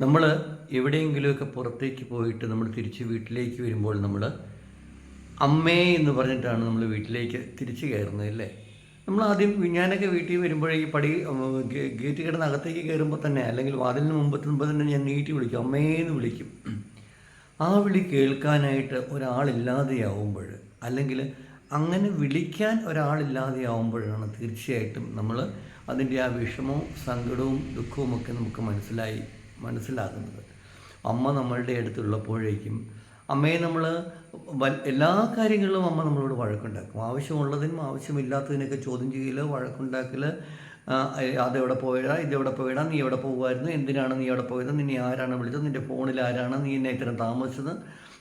നമ്മൾ എവിടെയെങ്കിലുമൊക്കെ പുറത്തേക്ക് പോയിട്ട് നമ്മൾ തിരിച്ച് വീട്ടിലേക്ക് വരുമ്പോൾ നമ്മൾ അമ്മേ എന്ന് പറഞ്ഞിട്ടാണ് നമ്മൾ വീട്ടിലേക്ക് തിരിച്ച് കയറുന്നത് അല്ലേ? നമ്മൾ ആദ്യം ഞാനൊക്കെ വീട്ടിൽ വരുമ്പോഴേക്ക് പടി ഗേറ്റ് കിടന്ന് അകത്തേക്ക് കയറുമ്പോൾ തന്നെ അല്ലെങ്കിൽ വാതിലിന് മുമ്പത്തുമ്പോൾ തന്നെ ഞാൻ നീട്ടി വിളിക്കും. അമ്മേ എന്ന് വിളിക്കും. ആ വിളി കേൾക്കാനായിട്ട് ഒരാളില്ലാതെയാവുമ്പോൾ അല്ലെങ്കിൽ അങ്ങനെ വിളിക്കാൻ ഒരാളില്ലാതെയാവുമ്പോഴാണ് തീർച്ചയായിട്ടും നമ്മൾ അതിന്റെ ആ വിഷമവും സങ്കടവും ദുഃഖവും ഒക്കെ നമുക്ക് മനസ്സിലായി മനസ്സിലാകുന്നത് അമ്മ നമ്മളുടെ അടുത്തുള്ളപ്പോഴേക്കും അമ്മയെ നമ്മൾ എല്ലാ കാര്യങ്ങളിലും അമ്മ നമ്മളോട് വഴക്കുണ്ടാക്കും. ആവശ്യമുള്ളതിനും ആവശ്യമില്ലാത്തതിനൊക്കെ ചോദ്യം ചെയ്യൽ വഴക്കുണ്ടാക്കൽ അതെവിടെ പോയടാ ഇതെവിടെ പോയടാ നീ എവിടെ പോകുമായിരുന്നു എന്തിനാണ് നീ എവിടെ പോയത് നിന്നെ ആരാണ് വിളിച്ചത് നിന്റെ ഫോണിൽ ആരാണ് നീ എന്നെ ഇത്തരം താമസിച്ചത്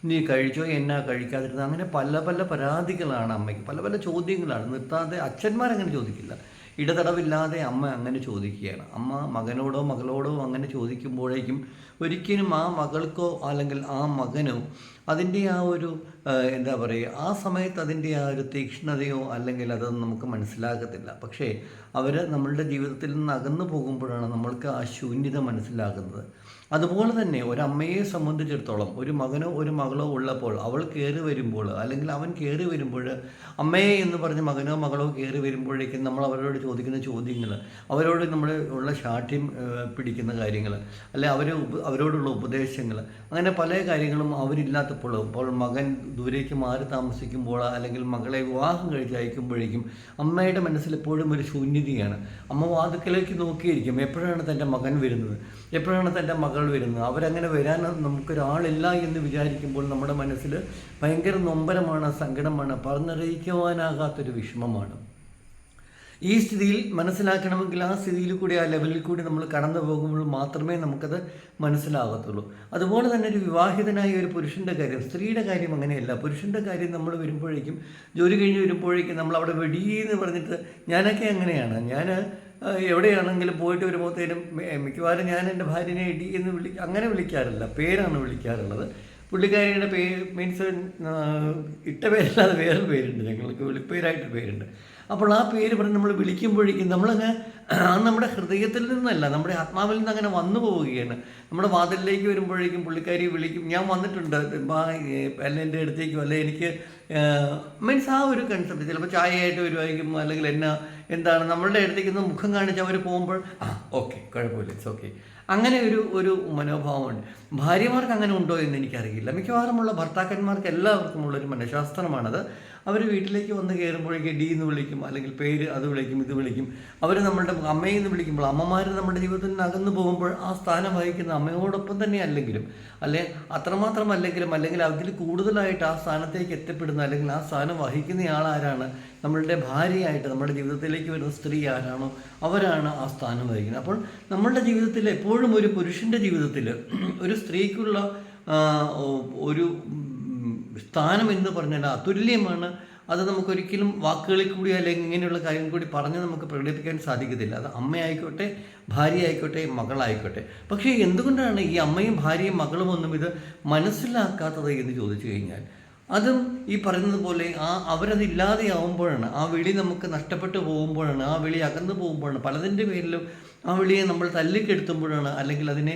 നീ കഴിച്ചോ എന്നാ കഴിക്കാതിരുന്നത് അങ്ങനെ പല പല പരാതികളാണ് അമ്മയ്ക്ക്. പല പല ചോദ്യങ്ങളാണ്. നിർത്താതെ അച്ഛന്മാരങ്ങനെ ചോദിക്കില്ല. ഇടതടവില്ലാതെ അമ്മ അങ്ങനെ ചോദിക്കുകയാണ്. അമ്മ മകനോടോ മകളോടോ അങ്ങനെ ചോദിക്കുമ്പോഴേക്കും ഒരിക്കലും ആ മകൾക്കോ അല്ലെങ്കിൽ ആ മകനോ അതിന്റെ ആ ഒരു എന്താ പറയുക ആ സമയത്ത് അതിന്റെ ആ ഒരു തീക്ഷ്ണതയോ അല്ലെങ്കിൽ അതൊന്നും നമുക്ക് മനസ്സിലാകത്തില്ല. പക്ഷേ അവർ നമ്മളുടെ ജീവിതത്തിൽ നിന്ന് അകന്നു പോകുമ്പോഴാണ് നമ്മൾക്ക് ആ ശൂന്യത മനസ്സിലാകുന്നത്. അതുപോലെ തന്നെ ഒരമ്മയെ സംബന്ധിച്ചിടത്തോളം ഒരു മകനോ ഒരു മകളോ ഉള്ളപ്പോൾ അവൾ കയറി വരുമ്പോൾ അല്ലെങ്കിൽ അവൻ കയറി വരുമ്പോൾ അമ്മയെ എന്ന് പറഞ്ഞ് മകനോ മകളോ കയറി വരുമ്പോഴേക്കും നമ്മൾ അവരോട് ചോദിക്കുന്ന ചോദ്യങ്ങൾ അവരോട് നമ്മൾ ഉള്ള ശാഠ്യം പിടിക്കുന്ന കാര്യങ്ങൾ അല്ലെ അവർ അവരോടുള്ള ഉപദേശങ്ങൾ അങ്ങനെ പല കാര്യങ്ങളും അവരില്ലാത്തപ്പോൾ ഇപ്പോൾ മകൻ ദൂരേക്ക് മാറി താമസിക്കുമ്പോൾ അല്ലെങ്കിൽ മകളെ വിവാഹം കഴിച്ച് അയക്കുമ്പോഴേക്കും അമ്മയുടെ മനസ്സിൽ എപ്പോഴും ഒരു ശൂന്യതയാണ്. അമ്മ വാതുക്കലേക്ക് നോക്കിയിരിക്കും എപ്പോഴാണ് തന്റെ മകൻ വരുന്നത് എപ്പോഴാണ് തന്റെ മകൾ വരുന്നത്. അവരങ്ങനെ വരാൻ നമുക്കൊരാളില്ല എന്ന് വിചാരിക്കുമ്പോൾ നമ്മുടെ മനസ്സിൽ ഭയങ്കര നൊമ്പരമാണ് സങ്കടമാണ് പറഞ്ഞറിയിക്കുവാനാകാത്തൊരു വിഷമമാണ്. ഈ സ്ഥിതിയിൽ മനസ്സിലാക്കണമെങ്കിൽ ആ സ്ഥിതിയിൽ കൂടി ആ ലെവലിൽ കൂടി നമ്മൾ കടന്നു പോകുമ്പോൾ മാത്രമേ നമുക്കത് മനസ്സിലാകത്തുള്ളൂ. അതുപോലെ തന്നെ ഒരു വിവാഹിതനായ ഒരു പുരുഷന്റെ കാര്യം സ്ത്രീയുടെ കാര്യം അങ്ങനെയല്ല. പുരുഷന്റെ കാര്യം നമ്മൾ വരുമ്പോഴേക്കും ജോലി കഴിഞ്ഞ് വരുമ്പോഴേക്കും നമ്മൾ അവിടെ വെടിയെന്ന് പറഞ്ഞിട്ട് ഞാനൊക്കെ അങ്ങനെയാണ്. ഞാൻ എവിടെയാണെങ്കിലും പോയിട്ട് വരുമ്പോഴത്തേനും മിക്കവാറും ഞാൻ എന്റെ ഭാര്യനെ ഇടി എന്ന് വിളി അങ്ങനെ വിളിക്കാറില്ല. പേരാണ് വിളിക്കാറുള്ളത്. പുള്ളിക്കാരിയുടെ പേര് മീൻസ് ഇട്ട പേരല്ലാതെ വേറെ പേരുണ്ട്. ഞങ്ങൾക്ക് വിളിപ്പേരായിട്ട് പേരുണ്ട്. അപ്പോൾ ആ പേര് പറഞ്ഞ് നമ്മൾ വിളിക്കുമ്പോഴേക്കും നമ്മളങ്ങ് നമ്മുടെ ഹൃദയത്തിൽ നിന്നല്ല നമ്മുടെ ആത്മാവിൽ നിന്ന് അങ്ങനെ വന്നു പോവുകയാണ്. നമ്മുടെ വാതിലിലേക്ക് വരുമ്പോഴേക്കും പുള്ളിക്കാരി വിളിക്കും ഞാൻ വന്നിട്ടുണ്ട്. അല്ല എന്റെ അടുത്തേക്കും അല്ലെ എനിക്ക് മീൻസ് ആ ഒരു കൺസെപ്റ്റ് ചിലപ്പോൾ ചായയായിട്ട് വരുമായിരിക്കും അല്ലെങ്കിൽ എന്നാ എന്താണ് നമ്മളുടെ അടുത്തേക്ക് ഒന്ന് മുഖം കാണിച്ച് അവർ പോകുമ്പോൾ ആ ഓക്കെ കുഴപ്പമില്ല ഇറ്റ്സ് ഓക്കെ അങ്ങനെ ഒരു ഒരു മനോഭാവമുണ്ട്. ഭാര്യമാർക്ക് അങ്ങനെ ഉണ്ടോ എന്ന് എനിക്കറിയില്ല. മിക്കവാറുമുള്ള ഭർത്താക്കന്മാർക്ക് എല്ലാവർക്കും ഉള്ളൊരു മനഃശാസ്ത്രമാണത്. അവർ വീട്ടിലേക്ക് വന്ന് കയറുമ്പോഴേക്ക് ഡി എന്ന് വിളിക്കും അല്ലെങ്കിൽ പേര് അത് വിളിക്കും ഇത് വിളിക്കും. അവർ നമ്മളുടെ അമ്മയെ എന്ന് വിളിക്കുമ്പോൾ അമ്മമാർ നമ്മുടെ ജീവിതത്തിൽ അകന്നു പോകുമ്പോൾ ആ സ്ഥാനം വഹിക്കുന്ന അമ്മയോടൊപ്പം തന്നെ അല്ലെങ്കിലും അല്ലെ അത്രമാത്രം അല്ലെങ്കിലും അല്ലെങ്കിൽ അതിൽ കൂടുതലായിട്ട് ആ സ്ഥാനത്തേക്ക് എത്തപ്പെടുന്ന അല്ലെങ്കിൽ ആ സ്ഥാനം വഹിക്കുന്ന ആളാരാണ് നമ്മളുടെ ഭാര്യയായിട്ട് നമ്മുടെ ജീവിതത്തിലേക്ക് വരുന്ന സ്ത്രീ ആരാണോ അവരാണ് ആ സ്ഥാനം വഹിക്കുന്നത്. അപ്പോൾ നമ്മളുടെ ജീവിതത്തിൽ എപ്പോഴും ഒരു പുരുഷന്റെ ജീവിതത്തിൽ ഒരു സ്ത്രീക്കുള്ള ഒരു സ്ഥാനം എന്ന് പറഞ്ഞാൽ അതുല്യമാണ്. അത് നമുക്കൊരിക്കലും വാക്കുകളിൽ കൂടി അല്ലെങ്കിൽ ഇങ്ങനെയുള്ള കാര്യം കൂടി പറഞ്ഞ് നമുക്ക് പ്രകടിപ്പിക്കാൻ സാധിക്കത്തില്ല. അത് അമ്മയായിക്കോട്ടെ ഭാര്യ ആയിക്കോട്ടെ മകളായിക്കോട്ടെ. പക്ഷേ എന്തുകൊണ്ടാണ് ഈ അമ്മയും ഭാര്യയും മകളും ഒന്നും ഇത് മനസ്സിലാക്കാത്തത് എന്ന് ചോദിച്ചു കഴിഞ്ഞാൽ? അതും ഈ പറയുന്നത് പോലെ ആ അവരത് ഇല്ലാതെയാവുമ്പോഴാണ്. ആ വിളി നമുക്ക് നഷ്ടപ്പെട്ടു പോകുമ്പോഴാണ്. ആ വിളി അകന്നു പോകുമ്പോഴാണ്. പലതിന്റെ പേരിലും ആ വിളിയെ നമ്മൾ തല്ലിക്കെടുത്തുമ്പോഴാണ് അല്ലെങ്കിൽ അതിനെ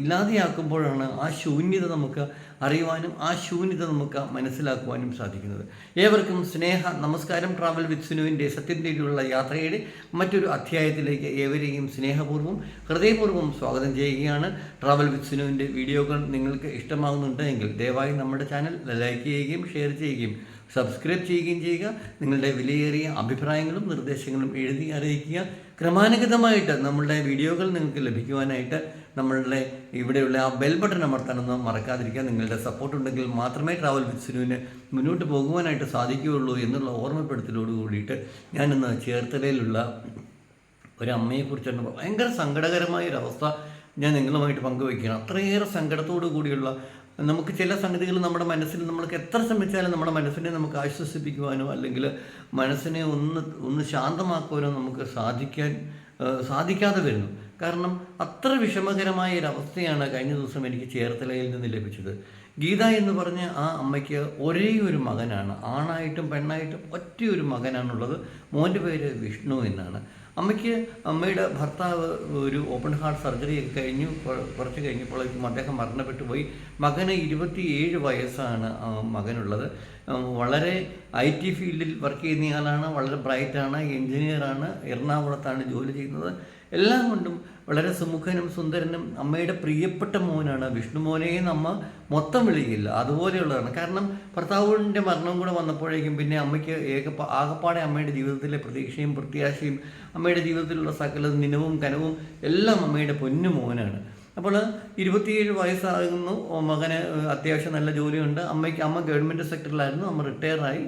ഇല്ലാതെയാക്കുമ്പോഴാണ് ആ ശൂന്യത നമുക്ക് അറിയുവാനും ആ ശൂന്യത നമുക്ക് മനസ്സിലാക്കുവാനും സാധിക്കുന്നത്. ഏവർക്കും സ്നേഹ നമസ്കാരം ട്രാവൽ വിത്ത് സുനുവിന്റെ സത്യം തേടിയുള്ള യാത്രയുടെ മറ്റൊരു അധ്യായത്തിലേക്ക് ഏവരെയും സ്നേഹപൂർവം ഹൃദയപൂർവം സ്വാഗതം ചെയ്യുകയാണ്. ട്രാവൽ വിത്ത് സുനുവിന്റെ വീഡിയോകൾ നിങ്ങൾക്ക് ഇഷ്ടമാകുന്നുണ്ടെങ്കിൽ ദയവായി നമ്മുടെ ചാനൽ ലൈക്ക് ചെയ്യുകയും ഷെയർ ചെയ്യുകയും സബ്സ്ക്രൈബ് ചെയ്യുകയും ചെയ്യുക നിങ്ങളുടെ വിലയേറിയ അഭിപ്രായങ്ങളും നിർദ്ദേശങ്ങളും എഴുതി അറിയിക്കുക. ക്രമാനുഗതമായിട്ട് നമ്മളുടെ വീഡിയോകൾ നിങ്ങൾക്ക് ലഭിക്കുവാനായിട്ട് നമ്മളുടെ ഇവിടെയുള്ള ആ ബെൽ ബട്ടൺ അമർത്താനൊന്നും മറക്കാതിരിക്കുക. നിങ്ങളുടെ സപ്പോർട്ട് ഉണ്ടെങ്കിൽ മാത്രമേ ട്രാവൽ വിത്ത് സുനുവിന് മുന്നോട്ട് പോകുവാനായിട്ട് സാധിക്കുകയുള്ളൂ എന്നുള്ള ഓർമ്മപ്പെടുത്തലോട് കൂടിയിട്ട് ഞാനിന്ന് ചേർത്തലയിലുള്ള ഒരു അമ്മയെക്കുറിച്ചാണ് ഭയങ്കര സങ്കടകരമായ ഒരു അവസ്ഥ ഞാൻ നിങ്ങളുമായിട്ട് പങ്കുവയ്ക്കുകയാണ്. അത്രയേറെ സങ്കടത്തോടു കൂടിയുള്ള നമുക്ക് ചില സംഗതികൾ നമ്മുടെ മനസ്സിൽ നമ്മൾക്ക് എത്ര ശ്രമിച്ചാലും നമ്മുടെ മനസ്സിനെ നമുക്ക് ആശ്വസിപ്പിക്കുവാനോ അല്ലെങ്കിൽ മനസ്സിനെ ഒന്ന് ഒന്ന് ശാന്തമാക്കുവാനോ നമുക്ക് സാധിക്കാൻ സാധിക്കാതെ വരുന്നു. കാരണം അത്ര വിഷമകരമായ ഒരു അവസ്ഥയാണ് കഴിഞ്ഞ ദിവസം എനിക്ക് ചേർത്തലയിൽ നിന്ന് ലഭിച്ചത്. ഗീത എന്ന് പറഞ്ഞ ആ അമ്മയ്ക്ക് ഒരേ ഒരു മകനാണ്. ആണായിട്ടും പെണ്ണായിട്ടും ഒറ്റയൊരു മകനാണുള്ളത്. മോന്റെ പേര് വിഷ്ണു എന്നാണ്. അമ്മയ്ക്ക് അമ്മയുടെ ഭർത്താവ് ഒരു ഓപ്പൺ ഹാർട്ട് സർജറി ഒക്കെ കഴിഞ്ഞു. കുറച്ച് കഴിഞ്ഞപ്പോഴേക്കും അദ്ദേഹം മരണപ്പെട്ടു പോയി. മകന് ഇരുപത്തിയേഴ് വയസ്സാണ് മകനുള്ളത്. വളരെ ഐ ടി ഫീൽഡിൽ വർക്ക് ചെയ്യുന്ന ആളാണ് വളരെ ബ്രൈറ്റാണ് എഞ്ചിനീയറാണ് എറണാകുളത്താണ് ജോലി ചെയ്യുന്നത്. എല്ലാം കൊണ്ടും വളരെ സുമുഖനും സുന്ദരനും അമ്മയുടെ പ്രിയപ്പെട്ട മോനാണ്. വിഷ്ണു മോനെയും അമ്മ മൊത്തം വിളിക്കില്ല. അതുപോലെയുള്ളതാണ്. കാരണം ഭർത്താവിന്റെ മരണം കൂടെ വന്നപ്പോഴേക്കും പിന്നെ അമ്മയ്ക്ക് ഏക ആകപ്പാടെ അമ്മയുടെ ജീവിതത്തിലെ പ്രതീക്ഷയും പ്രത്യാശയും അമ്മയുടെ ജീവിതത്തിലുള്ള സകല നിനവും കനവും എല്ലാം അമ്മയുടെ പൊന്നു മോനാണ്. അപ്പോൾ ഇരുപത്തിയേഴ് വയസ്സാകുന്നു. മകന് അത്യാവശ്യം നല്ല ജോലിയുണ്ട്. അമ്മയ്ക്ക് അമ്മ ഗവൺമെന്റ് സെക്ടറിലായിരുന്നു. അമ്മ റിട്ടയറായി.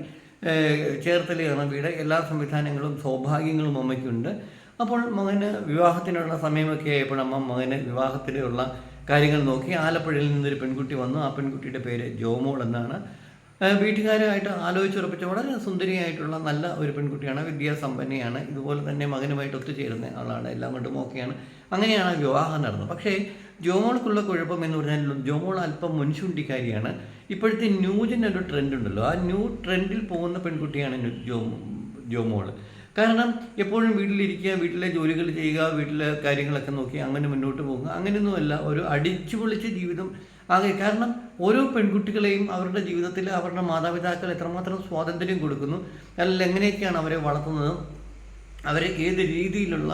ചേർത്തലയാണ് വീട്. എല്ലാ സംവിധാനങ്ങളും സൗഭാഗ്യങ്ങളും അമ്മയ്ക്കുണ്ട്. അപ്പോൾ മകന് വിവാഹത്തിനുള്ള സമയമൊക്കെ ആയപ്പോൾ അമ്മ മകന് വിവാഹത്തിനുള്ള കാര്യങ്ങൾ നോക്കി. ആലപ്പുഴയിൽ നിന്നൊരു പെൺകുട്ടി വന്നു. ആ പെൺകുട്ടിയുടെ പേര് ജോമോൾ എന്നാണ്. വീട്ടുകാരുമായിട്ട് ആലോചിച്ചുറപ്പിച്ച വളരെ സുന്ദരിയായിട്ടുള്ള നല്ല ഒരു പെൺകുട്ടിയാണ്. വിദ്യാസമ്പന്നയാണ്. ഇതുപോലെ തന്നെ മകനുമായിട്ട് ഒത്തുചേരുന്ന ആളാണ്. എല്ലാം കൊണ്ടും ഓക്കെയാണ്. അങ്ങനെയാണ് വിവാഹം നടന്നത്. പക്ഷേ ജോമോൾക്കുള്ള കുഴപ്പം എന്ന് പറഞ്ഞാൽ ജോമോൾ അല്പം മുൻശുണ്ടിക്കാരിയാണ് ഇപ്പോഴത്തെ ന്യൂജൻ ഒരു ട്രെൻഡ് ഉണ്ടല്ലോ ആ ന്യൂ ട്രെൻഡിൽ പോകുന്ന പെൺകുട്ടിയാണ് ജോമോൾ. കാരണം എപ്പോഴും വീട്ടിലിരിക്കുക വീട്ടിലെ ജോലികൾ ചെയ്യുക വീട്ടിലെ കാര്യങ്ങളൊക്കെ നോക്കി അങ്ങനെ മുന്നോട്ട് പോകുക. അങ്ങനെയൊന്നുമല്ല ഒരു അടിച്ചു പൊളിച്ച ജീവിതം ആകെ. കാരണം ഓരോ പെൺകുട്ടികളെയും അവരുടെ ജീവിതത്തിൽ അവരുടെ മാതാപിതാക്കൾ എത്രമാത്രം സ്വാതന്ത്ര്യം കൊടുക്കുന്നു അല്ലെങ്കിൽ എങ്ങനെയൊക്കെയാണ് അവരെ വളർത്തുന്നത് അവരെ ഏത് രീതിയിലുള്ള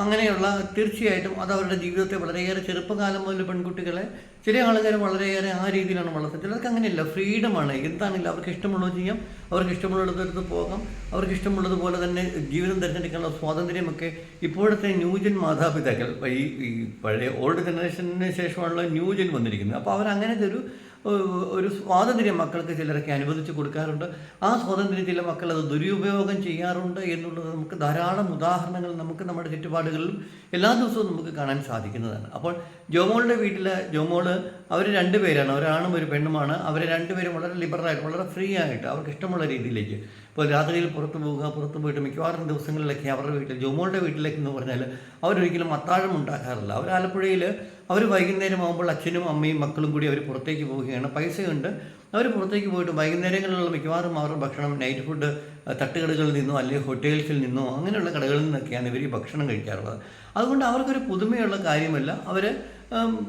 അങ്ങനെയുള്ള തീർച്ചയായിട്ടും അത് അവരുടെ ജീവിതത്തെ വളരെയേറെ ചെറുപ്പകാലം മുതൽ പെൺകുട്ടികളെ ചില ആളുകാർ വളരെയേറെ ആ രീതിയിലാണ് വളർത്തുന്നത് ചിലർക്ക് അങ്ങനെയല്ല ഫ്രീഡമാണ് എന്താണെങ്കിലും അവർക്ക് ഇഷ്ടമുള്ളത് ചെയ്യാം അവർക്ക് ഇഷ്ടമുള്ളടത്തടുത്ത് പോകാം അവർക്ക് ഇഷ്ടമുള്ളതുപോലെ തന്നെ ജീവിതം തിരഞ്ഞെടുക്കാനുള്ള സ്വാതന്ത്ര്യമൊക്കെ ഇപ്പോഴത്തെ ന്യൂജൻ മാതാപിതാക്കൾ ഈ പഴയ ഓൾഡ് ജനറേഷന് ശേഷമാണല്ലോ ന്യൂജൻ വന്നിരിക്കുന്നത്. അപ്പോൾ അവരങ്ങനത്തെ ഒരു ഒരു സ്വാതന്ത്ര്യം മക്കൾക്ക് ചിലരൊക്കെ അനുവദിച്ച് കൊടുക്കാറുണ്ട്. ആ സ്വാതന്ത്ര്യം ചില മക്കൾ അത് ദുരുപയോഗം ചെയ്യാറുണ്ട് എന്നുള്ളത് നമുക്ക് ധാരാളം ഉദാഹരണങ്ങൾ നമുക്ക് നമ്മുടെ ചുറ്റുപാടുകളിലും എല്ലാ ദിവസവും നമുക്ക് കാണാൻ സാധിക്കുന്നതാണ്. അപ്പോൾ ജോമോളുടെ വീട്ടിൽ ജോമോൾ അവർ രണ്ടുപേരാണ്. ഒരാണും ഒരു പെണ്ണുമാണ്. അവർ രണ്ടുപേരും വളരെ ലിബറലായിട്ട് വളരെ ഫ്രീ ആയിട്ട് അവർക്ക് ഇഷ്ടമുള്ള രീതിയിലേക്ക്. ഇപ്പോൾ രാത്രിയിൽ പുറത്തു പോവുക പുറത്തു പോയിട്ട് മിക്കവാറും ദിവസങ്ങളിലൊക്കെ അവരുടെ വീട്ടിൽ ജോമോളുടെ വീട്ടിലേക്ക് എന്ന് പറഞ്ഞാൽ അവരൊരിക്കലും അത്താഴം ഉണ്ടാക്കാറില്ല. അവർ ആലപ്പുഴയിൽ അവർ വൈകുന്നേരം ആകുമ്പോൾ അച്ഛനും അമ്മയും മക്കളും കൂടി അവർ പുറത്തേക്ക് പോവുകയാണ്. പൈസയുണ്ട്. അവർ പുറത്തേക്ക് പോയിട്ട് വൈകുന്നേരങ്ങളിലുള്ള മിക്കവാറും അവരുടെ ഭക്ഷണം നൈറ്റ് ഫുഡ് തട്ടുകടകളിൽ നിന്നോ അല്ലെങ്കിൽ ഹോട്ടൽസിൽ നിന്നോ അങ്ങനെയുള്ള കടകളിൽ നിന്നൊക്കെയാണ് ഇവർ ഈ ഭക്ഷണം കഴിക്കാറുള്ളത്. അതുകൊണ്ട് അവർക്കൊരു പുതുമയുള്ള കാര്യമല്ല. അവർ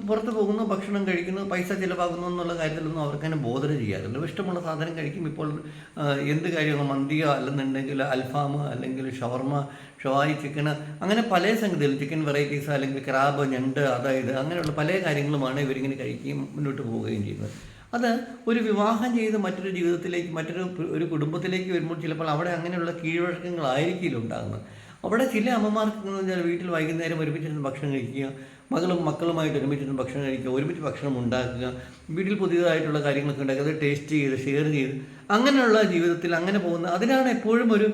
പുറത്ത് പോകുന്നു ഭക്ഷണം കഴിക്കുന്നു പൈസ ചിലവാകുന്നു എന്നുള്ള കാര്യത്തിലൊന്നും അവർക്കതിനെ ബോധന ചെയ്യാറില്ല. ഇഷ്ടമുള്ള സാധനം കഴിക്കും. ഇപ്പോൾ എന്ത് കാര്യമാണ് മന്തിയോ അല്ലെന്നുണ്ടെങ്കിൽ അൽഫാം അല്ലെങ്കിൽ ഷവർമ ഷവായി ചിക്കന് അങ്ങനെ പല സംഗതികൾ. ചിക്കൻ വെറൈറ്റീസ് അല്ലെങ്കിൽ ക്രാബ് ഞണ്ട് അതായത് അങ്ങനെയുള്ള പല കാര്യങ്ങളുമാണ് ഇവരിങ്ങനെ കഴിക്കുകയും മുന്നോട്ട് പോവുകയും ചെയ്യുന്നത്. അത് ഒരു വിവാഹം ചെയ്ത് മറ്റൊരു ജീവിതത്തിലേക്ക് മറ്റൊരു ഒരു കുടുംബത്തിലേക്ക് വരുമ്പോൾ ചിലപ്പോൾ അവിടെ അങ്ങനെയുള്ള കീഴ്വഴക്കങ്ങളായിരിക്കില്ല ഉണ്ടാകുന്നത്. അവിടെ ചില അമ്മമാർക്ക് വീട്ടിൽ വൈകുന്നേരം ഒരുമിച്ചിരുന്ന് ഭക്ഷണം കഴിക്കുക മകളും മക്കളുമായിട്ട് ഒരുമിച്ചിരുന്ന് ഭക്ഷണം കഴിക്കുക ഒരുമിച്ച് ഭക്ഷണം ഉണ്ടാക്കുക വീട്ടിൽ പുതിയതായിട്ടുള്ള കാര്യങ്ങളൊക്കെ ഉണ്ടാക്കുക അത് ടേസ്റ്റ് ചെയ്ത് ഷെയർ ചെയ്ത് അങ്ങനെയുള്ള ജീവിതത്തിൽ അങ്ങനെ പോകുന്ന അതിനാണ് എപ്പോഴും ഒരു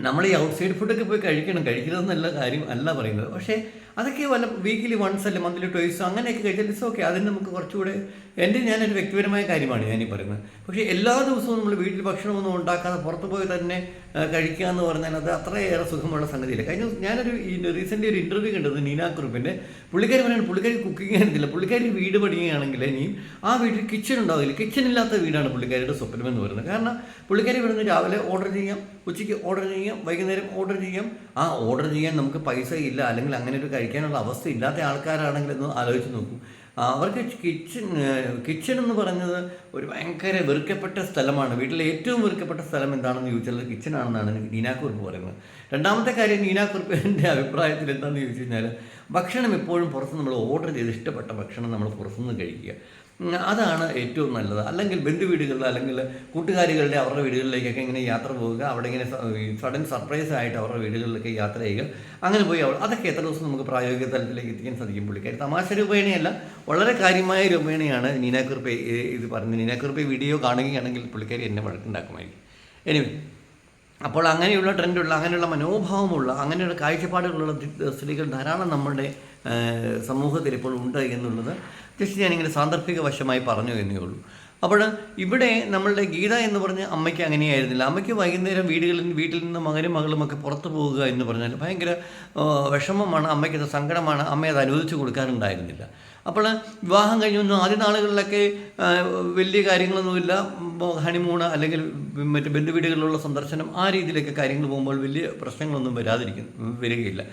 നമ്മൾ ഈ ഔട്ട്സൈഡ് ഫുഡൊക്കെ പോയി കഴിക്കണം. കഴിക്കണമെന്നല്ല കാര്യം അല്ല പറയുന്നത്. പക്ഷേ അതൊക്കെ വല്ല വീക്കിലി വൺസ് അല്ലെ മന്ത്ലി ടോയ്സോ അങ്ങനെയൊക്കെ കഴിച്ചാൽ ഇറ്റ്സ് ഓക്കെ അതിന് നമുക്ക് കുറച്ചുകൂടെ എന്റെ ഞാനൊരു വ്യക്തിപരമായ കാര്യമാണ് ഞാനീ പറയുന്നത്. പക്ഷേ എല്ലാ ദിവസവും നമ്മൾ വീട്ടിൽ ഭക്ഷണമൊന്നും ഉണ്ടാക്കാതെ പുറത്ത് പോയി തന്നെ കഴിക്കുക എന്ന് പറഞ്ഞാൽ അത് അത്രയേറെ സുഖമുള്ള സംഗതിയില്ല. കഴിഞ്ഞ ഞാനൊരു റീസെന്റ് ഒരു ഇന്റർവ്യൂ കണ്ടത് നീന കുറുപ്പിന്റെ. പുള്ളിക്കാരി പറയുന്നത് പുള്ളിക്കാരി കുക്കിംഗ് ആയിരുന്നില്ല. പുള്ളിക്കാരി വീട് പണിയുകയാണെങ്കിൽ ഇനിയും ആ വീട്ടിൽ കിച്ചൺ ഉണ്ടാവില്ല. കിച്ചൺ ഇല്ലാത്ത വീടാണ് പുള്ളിക്കാരിയുടെ സ്വപ്നം എന്ന് പറയുന്നത്. കാരണം പുള്ളിക്കാരി പറയുന്നത് രാവിലെ ഓർഡർ ചെയ്യാം ഉച്ചയ്ക്ക് ഓർഡർ ചെയ്യാം വൈകുന്നേരം ഓർഡർ ചെയ്യാം. ആ ഓർഡർ ചെയ്യാൻ നമുക്ക് പൈസ ഇല്ല അല്ലെങ്കിൽ അങ്ങനെ ഒരു കഴിക്കാനുള്ള അവസ്ഥ ഇല്ലാത്ത ആൾക്കാരാണെങ്കിൽ ഒന്ന് ആലോചിച്ച് നോക്കും. അവർക്ക് കിച്ചൺ കിച്ചൺ എന്ന് പറയുന്നത് ഒരു ഭയങ്കര വെറുക്കപ്പെട്ട സ്ഥലമാണ്. വീട്ടിലെ ഏറ്റവും വെറുക്കപ്പെട്ട സ്ഥലം എന്താണെന്ന് ചോദിച്ചാൽ കിച്ചൺ ആണെന്നാണ് നീനാക്കുറിപ്പ് പറയുന്നത്. രണ്ടാമത്തെ കാര്യം നീനാക്കുറിപ്പിന്റെ അഭിപ്രായത്തിൽ എന്താണെന്ന് ചോദിച്ചു കഴിഞ്ഞാൽ ഭക്ഷണം എപ്പോഴും പുറത്ത് നമ്മൾ ഓർഡർ ചെയ്ത് ഇഷ്ടപ്പെട്ട ഭക്ഷണം നമ്മൾ പുറത്തുനിന്ന് കഴിക്കുക. അതാണ് ഏറ്റവും നല്ലത്. അല്ലെങ്കിൽ ബന്ധുവീടുകളിൽ അല്ലെങ്കിൽ കൂട്ടുകാരികളുടെ അവരുടെ വീടുകളിലേക്കൊക്കെ ഇങ്ങനെ യാത്ര പോവുക അവിടെ ഇങ്ങനെ സഡൻ സർപ്രൈസ് ആയിട്ട് അവരുടെ വീടുകളിലൊക്കെ യാത്ര ചെയ്യുക അങ്ങനെ പോയി അവൾ അതൊക്കെ എത്ര ദിവസം നമുക്ക് പ്രായോഗിക തലത്തിലേക്ക് എത്തിക്കാൻ സാധിക്കും പുള്ളിക്കാരി. തമാശ രൂപേണയല്ല വളരെ കാര്യമായ രൂപേണയാണ് നീനാക്കുറിപ്പ് ഇത് പറഞ്ഞത്. നീനാക്കുറിപ്പ് വീഡിയോ കാണുകയാണെങ്കിൽ പുള്ളിക്കാരി എന്നെ വഴക്കുണ്ടാക്കുമായിരിക്കും. എനിവേ അപ്പോൾ അങ്ങനെയുള്ള ട്രെൻഡുള്ള അങ്ങനെയുള്ള മനോഭാവമുള്ള അങ്ങനെയുള്ള കാഴ്ചപ്പാടുകളുള്ള സ്ത്രീകൾ ധാരാളം നമ്മുടെ സമൂഹത്തിൽ ഇപ്പോൾ ഉണ്ട് എന്നുള്ളത് ജസ്റ്റ് ഞാനിങ്ങനെ സാന്ദർഭിക വശമായി പറഞ്ഞു എന്നേ ഉള്ളൂ. അപ്പോൾ ഇവിടെ നമ്മളുടെ ഗീത എന്ന് പറഞ്ഞ അമ്മയ്ക്ക് അങ്ങനെയായിരുന്നില്ല. അമ്മയ്ക്ക് വൈകുന്നേരം വീടുകളിൽ വീട്ടിൽ നിന്ന് മകനും മകളും ഒക്കെ പുറത്തു പോവുക എന്ന് പറഞ്ഞാൽ ഭയങ്കര വിഷമമാണ്. അമ്മയ്ക്ക് അമ്മയ്ക്കത് സങ്കടമാണ്. അമ്മയെ അത് അനുവദിച്ചു കൊടുക്കാറുണ്ടായിരുന്നില്ല. അപ്പോൾ വിവാഹം കഴിഞ്ഞൊന്നും ആദ്യ നാളുകളിലൊക്കെ വലിയ കാര്യങ്ങളൊന്നുമില്ല. ഹണിമൂണ് അല്ലെങ്കിൽ മറ്റ് ബന്ധുവീടുകളിലുള്ള സന്ദർശനം ആ രീതിയിലൊക്കെ കാര്യങ്ങൾ പോകുമ്പോൾ വലിയ പ്രശ്നങ്ങളൊന്നും വരാതിരിക്കുന്നു വരികയില്ല.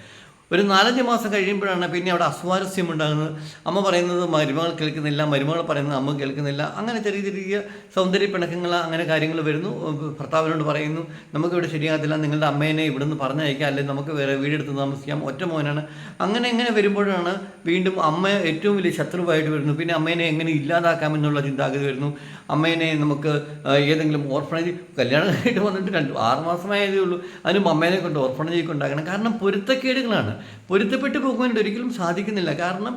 ഒരു നാലഞ്ച് മാസം കഴിയുമ്പോഴാണ് പിന്നെ അവിടെ അസ്വാരസ്യം ഉണ്ടാകുന്നത് അമ്മ പറയുന്നത് മരുമകൾ കേൾക്കുന്നില്ല മരുമകൾ പറയുന്നത് അമ്മ കേൾക്കുന്നില്ല. അങ്ങനെ ചെറിയ ചെറിയ സൗന്ദര്യ പിണക്കങ്ങൾ അങ്ങനെ കാര്യങ്ങൾ വരുന്നു. ഭർത്താവിനോട് പറയുന്നു നമുക്കിവിടെ ശരിയാകത്തില്ല. നിങ്ങളുടെ അമ്മേനെ ഇവിടുന്ന് പറഞ്ഞയക്കാം. അല്ലെങ്കിൽ നമുക്ക് വേറെ വീടെടുത്ത് താമസിക്കാം. ഒറ്റ മോനാണ്. അങ്ങനെ എങ്ങനെ വരുമ്പോഴാണ് വീണ്ടും അമ്മ ഏറ്റവും വലിയ ശത്രുവായിട്ട് വരുന്നു. പിന്നെ അമ്മേനെ എങ്ങനെ ഇല്ലാതാക്കാമെന്നുള്ള ചിന്താഗതി വരുന്നു. അമ്മേനെ നമുക്ക് ഏതെങ്കിലും ഓർഫണേജ് കല്യാണം കഴിഞ്ഞിട്ട് വന്നിട്ട് രണ്ട് ആറ് മാസമായതേ ഉള്ളൂ. അതിനും അമ്മേനെ കൊണ്ട് ഓർഫണേജ് കൊണ്ടാക്കണം കാരണം പൊരുത്തക്കേടുകളാണ്. പൊരുത്തപ്പെട്ട് പോകുവാനായിട്ട് ഒരിക്കലും സാധിക്കുന്നില്ല. കാരണം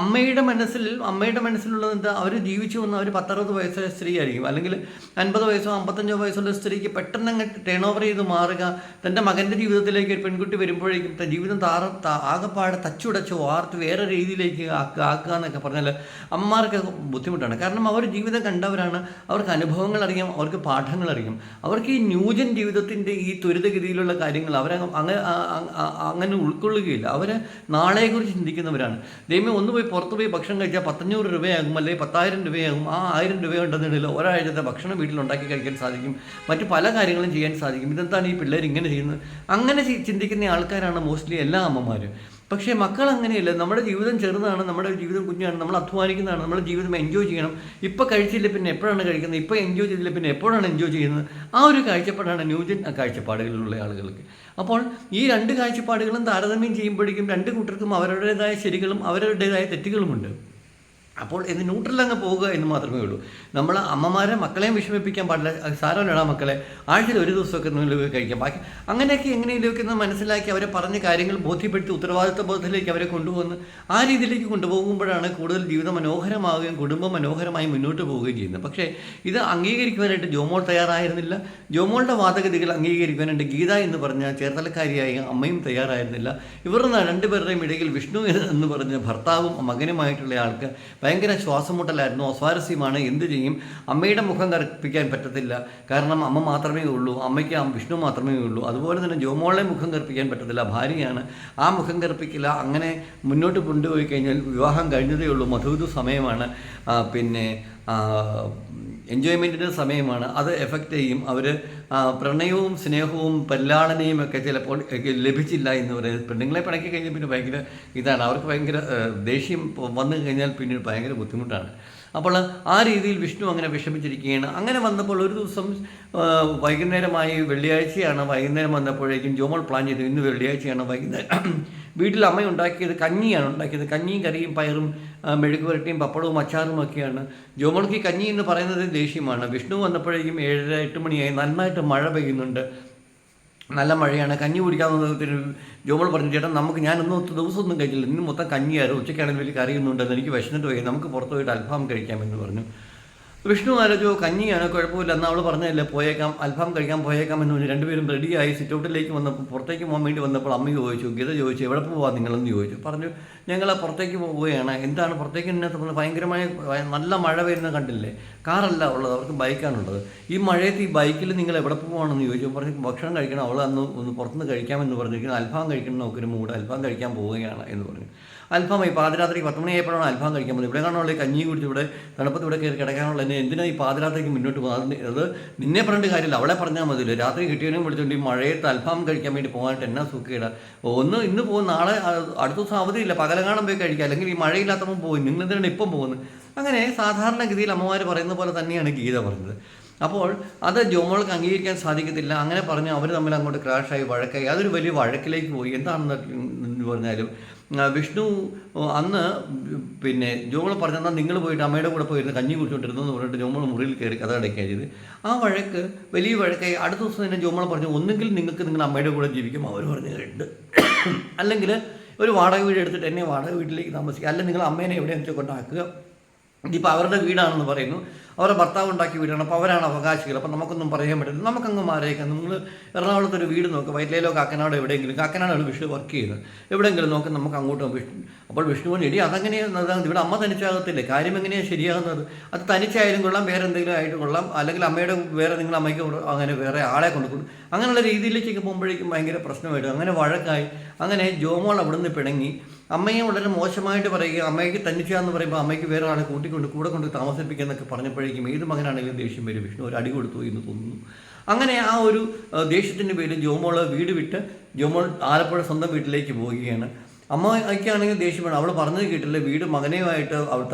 അമ്മയുടെ മനസ്സിൽ അമ്മയുടെ മനസ്സിലുള്ളത് എന്താ? അവർ ജീവിച്ചു വന്ന ഒരു പത്തറുപത് വയസ്സുള്ള സ്ത്രീ ആയിരിക്കും അല്ലെങ്കിൽ അൻപത് വയസ്സോ അമ്പത്തഞ്ചോ വയസ്സുള്ള സ്ത്രീക്ക് പെട്ടെന്ന് അങ്ങ് ടേൺ ഓവർ ചെയ്ത് മാറുക. തന്റെ മകന്റെ ജീവിതത്തിലേക്ക് ഒരു പെൺകുട്ടി വരുമ്പോഴേക്കും ജീവിതം താറ ആകെപ്പാടെ തച്ചുടച്ച് വാർത്ത് വേറെ രീതിയിലേക്ക് ആക്കുക ആക്കുക എന്നൊക്കെ പറഞ്ഞാൽ അമ്മമാർക്ക് ബുദ്ധിമുട്ടാണ്. കാരണം അവർ ജീവിതം കണ്ടവരാണ് അവർക്ക് അനുഭവങ്ങൾ അറിയാം അവർക്ക് പാഠങ്ങൾ അറിയാം. അവർക്ക് ഈ ന്യൂജൻ ജീവിതത്തിന്റെ ഈ ത്വരിതഗതിയിലുള്ള കാര്യങ്ങൾ അവർ അങ്ങനെ അങ്ങനെ ഉൾക്കൊള്ളുകയില്ല. അവർ നാളെക്കുറിച്ച് ചിന്തിക്കുന്നവരാണ്. ദൈവം ഒന്ന് പോയി പുറത്ത് പോയി ഭക്ഷണം കഴിച്ചാൽ പത്തഞ്ഞൂറ് രൂപയാകും അല്ലെങ്കിൽ പത്തായിരം രൂപയാകും. ആ ആയിരം രൂപ ഉണ്ടെന്നുണ്ടെങ്കിൽ ഒരാഴ്ചത്തെ ഭക്ഷണം വീട്ടിൽ ഉണ്ടാക്കി കഴിക്കാൻ സാധിക്കും. മറ്റു പല കാര്യങ്ങളും ചെയ്യാൻ സാധിക്കും. ഇതെന്താണ് ഈ പിള്ളേർ ഇങ്ങനെ ചെയ്യുന്നത്? അങ്ങനെ ചിന്തിക്കുന്ന ആൾക്കാരാണ് മോസ്റ്റ്ലി എല്ലാ അമ്മമാരും. പക്ഷേ മക്കൾ അങ്ങനെയല്ല നമ്മുടെ ജീവിതം ചെറുതാണ് നമ്മുടെ ജീവിതം കുഞ്ഞാണ് നമ്മൾ അധ്വാനിക്കുന്നതാണ് നമ്മുടെ ജീവിതം എൻജോയ് ചെയ്യണം. ഇപ്പോൾ കഴിച്ചില്ല പിന്നെ എപ്പോഴാണ് കഴിക്കുന്നത്? ഇപ്പോൾ എൻജോയ് ചെയ്തില്ല പിന്നെ എപ്പോഴാണ് എൻജോയ് ചെയ്യുന്നത്? ആ ഒരു കാഴ്ചപ്പാടാണ് ന്യൂജൻ കാഴ്ചപ്പാടുകളിലുള്ള ആളുകൾക്ക്. അപ്പോൾ ഈ രണ്ട് കാഴ്ചപ്പാടുകളും താരതമ്യം ചെയ്യുമ്പോഴേക്കും രണ്ട് കൂട്ടർക്കും അവരുടേതായ ശരികളും അവരുടേതായ തെറ്റുകളുമുണ്ട്. അപ്പോൾ ഇത് ന്യൂട്രൽ അങ്ങ് പോവുക എന്ന് മാത്രമേ ഉള്ളൂ. നമ്മൾ അമ്മമാരെ മക്കളെയും വിഷമിപ്പിക്കാൻ പാടില്ല. സാരമല്ല സാരമില്ലടാ മക്കളെ. ആഴ്ചയിൽ ഒരു ദിവസമൊക്കെ നിങ്ങൾ കഴിക്കാം. ബാക്കി അങ്ങനെയൊക്കെ എങ്ങനെയൊക്കെ മനസ്സിലാക്കി അവരെ പറഞ്ഞ കാര്യങ്ങൾ ബോധ്യപ്പെടുത്തി ഉത്തരവാദിത്വ ബോധത്തിലേക്ക് അവരെ കൊണ്ടുപോകുന്ന ആ രീതിയിലേക്ക് കൊണ്ടുപോകുമ്പോഴാണ് കൂടുതൽ ജീവിതം മനോഹരമാവുകയും കുടുംബം മനോഹരമായി മുന്നോട്ട് പോവുകയും ചെയ്യുന്നത്. പക്ഷേ ഇത് അംഗീകരിക്കുവാനായിട്ട് ജോമോൾ തയ്യാറായിരുന്നില്ല. ജോമോളുടെ വാദഗതികൾ അംഗീകരിക്കുവാനായിട്ട് ഗീത എന്ന് പറഞ്ഞ ചേർത്തലക്കാരിയായ അമ്മയും തയ്യാറായിരുന്നില്ല. ഇവർ രണ്ടുപേരുടെയും ഇടയിൽ വിഷ്ണു എന്ന് പറഞ്ഞ ഭർത്താവും മകനുമായിട്ടുള്ള ആൾക്ക് ഭയങ്കര ശ്വാസമുട്ടലായിരുന്നു. അസ്വാരസ്യമാണ്. എന്ത് ചെയ്യും? അമ്മയുടെ മുഖം കറുപ്പിക്കാൻ പറ്റത്തില്ല. കാരണം അമ്മ മാത്രമേ ഉള്ളൂ. അമ്മയ്ക്ക് വിഷ്ണു മാത്രമേ ഉള്ളൂ. അതുപോലെ തന്നെ ജോമോളെ മുഖം കറുപ്പിക്കാൻ പറ്റത്തില്ല. ഭാര്യയാണ്. ആ മുഖം കറുപ്പിക്കില്ല അങ്ങനെ മുന്നോട്ട് കൊണ്ടുപോയി കഴിഞ്ഞാൽ വിവാഹം കഴിഞ്ഞതേ ഉള്ളൂ. മധുവിധു സമയമാണ്. പിന്നെ എൻജോയ്മെന്റിന്റെ സമയമാണ്. അത് എഫക്റ്റ് ചെയ്യും. അവർ പ്രണയവും സ്നേഹവും പല്ലാളനയും ഒക്കെ ചിലപ്പോൾ ലഭിച്ചില്ല എന്ന് പറയുന്നത് പെണ്ണുങ്ങളെ പിണക്കി കഴിഞ്ഞാൽ പിന്നെ ഭയങ്കര ഇതാണ്. അവർക്ക് ഭയങ്കര ദേഷ്യം വന്നു കഴിഞ്ഞാൽ പിന്നെ ഭയങ്കര ബുദ്ധിമുട്ടാണ്. അപ്പോൾ ആ രീതിയിൽ വിഷ്ണു അങ്ങനെ വിഷമിച്ചിരിക്കുകയാണ്. അങ്ങനെ വന്നപ്പോൾ ഒരു ദിവസം വൈകുന്നേരമായി വെള്ളിയാഴ്ചയാണ്. വൈകുന്നേരം വന്നപ്പോഴേക്കും ജോമോൾ പ്ലാൻ ചെയ്തു. ഇന്ന് വെള്ളിയാഴ്ചയാണ് വൈകുന്നേരം. വീട്ടിൽ അമ്മ ഉണ്ടാക്കിയത് കഞ്ഞിയാണ് ഉണ്ടാക്കിയത് കഞ്ഞിയും കറിയും പയറും മെഴുക്ക് പുരട്ടിയും പപ്പടവും അച്ചാറും ഒക്കെയാണ്. ജോമോൾക്ക് കഞ്ഞി എന്ന് പറയുന്നത് ദേഷ്യമാണ്. വിഷ്ണു വന്നപ്പോഴേക്കും ഏഴര എട്ട് മണിയായി. നന്നായിട്ട് മഴ പെയ്യുന്നുണ്ട്. നല്ല മഴയാണ്. കഞ്ഞി കുടിക്കാവുന്നതിന് ജോമൾ പറഞ്ഞു ചേട്ടാ നമുക്ക് ഞാൻ ഞാനൊന്നും ഒത്ത് ദിവസമൊന്നും കഴിച്ചില്ല. ഇന്ന് മൊത്തം കഞ്ഞിയായിരുന്നു. ഉച്ചയ്ക്കാണെങ്കിൽ വലിയ കറിയൊന്നും ഉണ്ടെന്ന് എനിക്ക് വിശന്നിട്ട് പോയി നമുക്ക് പുറത്ത് പോയിട്ട് അൽഫാം കഴിക്കാമെന്ന് പറഞ്ഞു. വിഷ്ണു ആലോചിച്ചു കഞ്ഞിയാണ് കുഴപ്പമില്ല. എന്നാൽ അവൾ പറഞ്ഞതല്ലേ? പോയേക്കാം അൽഫാം കഴിക്കാൻ പോയേക്കാം എന്ന് പറഞ്ഞു രണ്ടുപേരും റെഡിയായി സിറ്റൗട്ടിലേക്ക് വന്നപ്പോൾ പുറത്തേക്ക് പോകാൻ വേണ്ടി വന്നപ്പോൾ അമ്മ ചോദിച്ചു ഗീത ചോദിച്ചു എവിടെ പോവാ നിങ്ങളെന്ന് ചോദിച്ചു. പറഞ്ഞു ഞങ്ങൾ പുറത്തേക്ക് പോവുകയാണ്. എന്താണ് പുറത്തേക്ക് ഇതിനകത്ത് ഭയങ്കരമായ നല്ല മഴ വരുന്നത് കണ്ടില്ലേ? കാറല്ല ഉള്ളത് അവർക്ക് ബൈക്കാണുള്ളത് ഈ മഴയത്ത് ഈ ബൈക്കിൽ നിങ്ങൾ എവിടെ പോകുകയാണെന്ന് ചോദിച്ചു. പറഞ്ഞു ഭക്ഷണം കഴിക്കണം. അവൾ അന്ന് ഒന്ന് പുറത്തുനിന്ന് കഴിക്കാമെന്ന് പറഞ്ഞിരിക്കുന്നു. അൽഫാം കഴിക്കണം നോക്കൊരു മൂഡ് അൽഫാം കഴിക്കാൻ പോവുകയാണ് എന്ന് പറഞ്ഞു. അൽഫാം ഈ പാതിരാത്രി പത്ത് മണിയായപ്പോഴാണ് അൽഫാം കഴിക്കാൻ പോകുന്നത്. ഇവിടെ കാണാനുള്ള കഞ്ഞി കുടിച്ച് ഇവിടെ തണുപ്പത്ത് ഇവിടെ കയറി കിടക്കാനുള്ള എന്നെ എന്തിനാ ഈ പാതിരാത്രിക്ക് മുന്നോട്ട് പോകുന്നത്? അത് നിന്നെ പറഞ്ഞിട്ട് കാര്യമില്ല അവളെ പറഞ്ഞാൽ മതി. രാത്രി കിട്ടിയവനും വിളിച്ചുകൊണ്ട് ഈ മഴയത്ത് അൽഫാം കഴിക്കാൻ വേണ്ടി പോകാനായിട്ട് എന്നാ സുഖിയിട ഒന്ന് ഇന്ന് പോകും നാളെ അടുത്ത ദിവസം അവധിയില്ല. പകലങ്ങാണം പോയി കഴിക്കുക അല്ലെങ്കിൽ ഈ മഴയില്ലാത്തപ്പോൾ പോകും നിങ്ങൾ എന്തിനാണ് ഇപ്പം പോകുന്നത്? അങ്ങനെ സാധാരണഗതിയിൽ അമ്മമാർ പറയുന്ന പോലെ തന്നെയാണ് ഗീത പറഞ്ഞത്. അപ്പോൾ അത് ജോമോൾക്ക് അംഗീകരിക്കാൻ സാധിക്കത്തില്ല. അങ്ങനെ പറഞ്ഞ് അവർ തമ്മിൽ അങ്ങോട്ട് ക്രാഷായി വഴക്കായി. അതൊരു വലിയ വഴക്കിലേക്ക് പോയി. എന്താണെന്ന് പറഞ്ഞാലും വിഷ്ണു അന്ന് പിന്നെ ജോമൾ പറഞ്ഞാൽ നിങ്ങൾ പോയിട്ട് അമ്മയുടെ കൂടെ പോയിരുന്ന് കഞ്ഞി കുടിച്ചുകൊണ്ടിരുന്നു എന്ന് പറഞ്ഞിട്ട് ജോമൾ മുറിയിൽ കയറി കഥ അടയ്ക്കുകയാണ് ചെയ്ത് ആ വഴക്ക് വലിയ വഴക്കായി അടുത്ത ദിവസം തന്നെ ജോമൾ പറഞ്ഞു ഒന്നുകിൽ നിങ്ങൾക്ക് നിങ്ങളുടെ അമ്മയുടെ കൂടെ ജീവിക്കും അവർ പറഞ്ഞു ഉണ്ട്. അല്ലെങ്കിൽ ഒരു വാടക വീട് എടുത്തിട്ട് എന്നെ വാടക വീട്ടിലേക്ക് താമസിക്കുക അല്ലെങ്കിൽ നിങ്ങൾ അമ്മേനെ എവിടെയെന്ന് വെച്ചാൽ കൊണ്ടാക്കുക. ഇതിപ്പോൾ അവരുടെ വീടാണെന്ന് പറയുന്നു. അവരുടെ ഭർത്താവ് ഉണ്ടാക്കി വീടാണ്. അപ്പോൾ അവരാണ് അവകാശികൾ. അപ്പോൾ നമുക്കൊന്നും പറയാൻ പറ്റില്ല. നമുക്കങ്ങ് മാറിയേക്കാം. നിങ്ങൾ എറണാകുളത്ത് ഒരു വീട് നോക്കുക വൈറ്റിലയിലോ കാക്കനാടോ എവിടെയെങ്കിലും. കാക്കനാടാണ് വിഷ്ണു വർക്ക് ചെയ്യുന്നത്. എവിടെയെങ്കിലും നോക്കി നമുക്ക് അങ്ങോട്ട് വിഷ്ണു അപ്പോൾ വിഷ്ണുവിന് ഇടി അതങ്ങനെയാണ് ഇവിടെ അമ്മ തനിച്ചാകത്തില്ലേ? കാര്യം എങ്ങനെയാണ് ശരിയാകുന്നത്? അത് തനിച്ചായാലും കൊള്ളാം. വേറെ എന്തെങ്കിലും ആയിട്ട് കൊള്ളാം. അല്ലെങ്കിൽ അമ്മയുടെ വേറെ നിങ്ങൾ അമ്മയ്ക്ക് അങ്ങനെ വേറെ ആളെ കൊണ്ട് അങ്ങനെയുള്ള രീതിയിലേക്കൊക്കെ പോകുമ്പോഴേക്കും ഭയങ്കര പ്രശ്നമായിട്ട്. അങ്ങനെ വഴക്കായി. അങ്ങനെ ജോമോൾ അവിടുന്ന് പിണങ്ങി. അമ്മയെ വളരെ മോശമായിട്ട് പറയുക അമ്മയ്ക്ക് തന്നിച്ചാന്ന് പറയുമ്പോൾ അമ്മയ്ക്ക് വേറെ ആളെ കൂട്ടിക്കൊണ്ട് കൂടെ കൊണ്ട് താമസിപ്പിക്കുക എന്നൊക്കെ പറഞ്ഞപ്പോഴേക്കും ഏത് മകനാണെങ്കിലും ദേഷ്യം വരും. വിഷ്ണു ഒരു അടി കൊടുത്തു എന്ന് തോന്നുന്നു. അങ്ങനെ ആ ഒരു ദേഷ്യത്തിന്റെ പേരിൽ ജോമോൾ വീട് വിട്ട് ജോമോൾ ആലപ്പുഴ സ്വന്തം വീട്ടിലേക്ക് പോവുകയാണ്. അമ്മ അയക്കാണെങ്കിൽ ദേഷ്യം വേണം. അവൾ പറഞ്ഞത് കേട്ടില്ല? വീട് മകനെയുമായിട്ട് അവൾ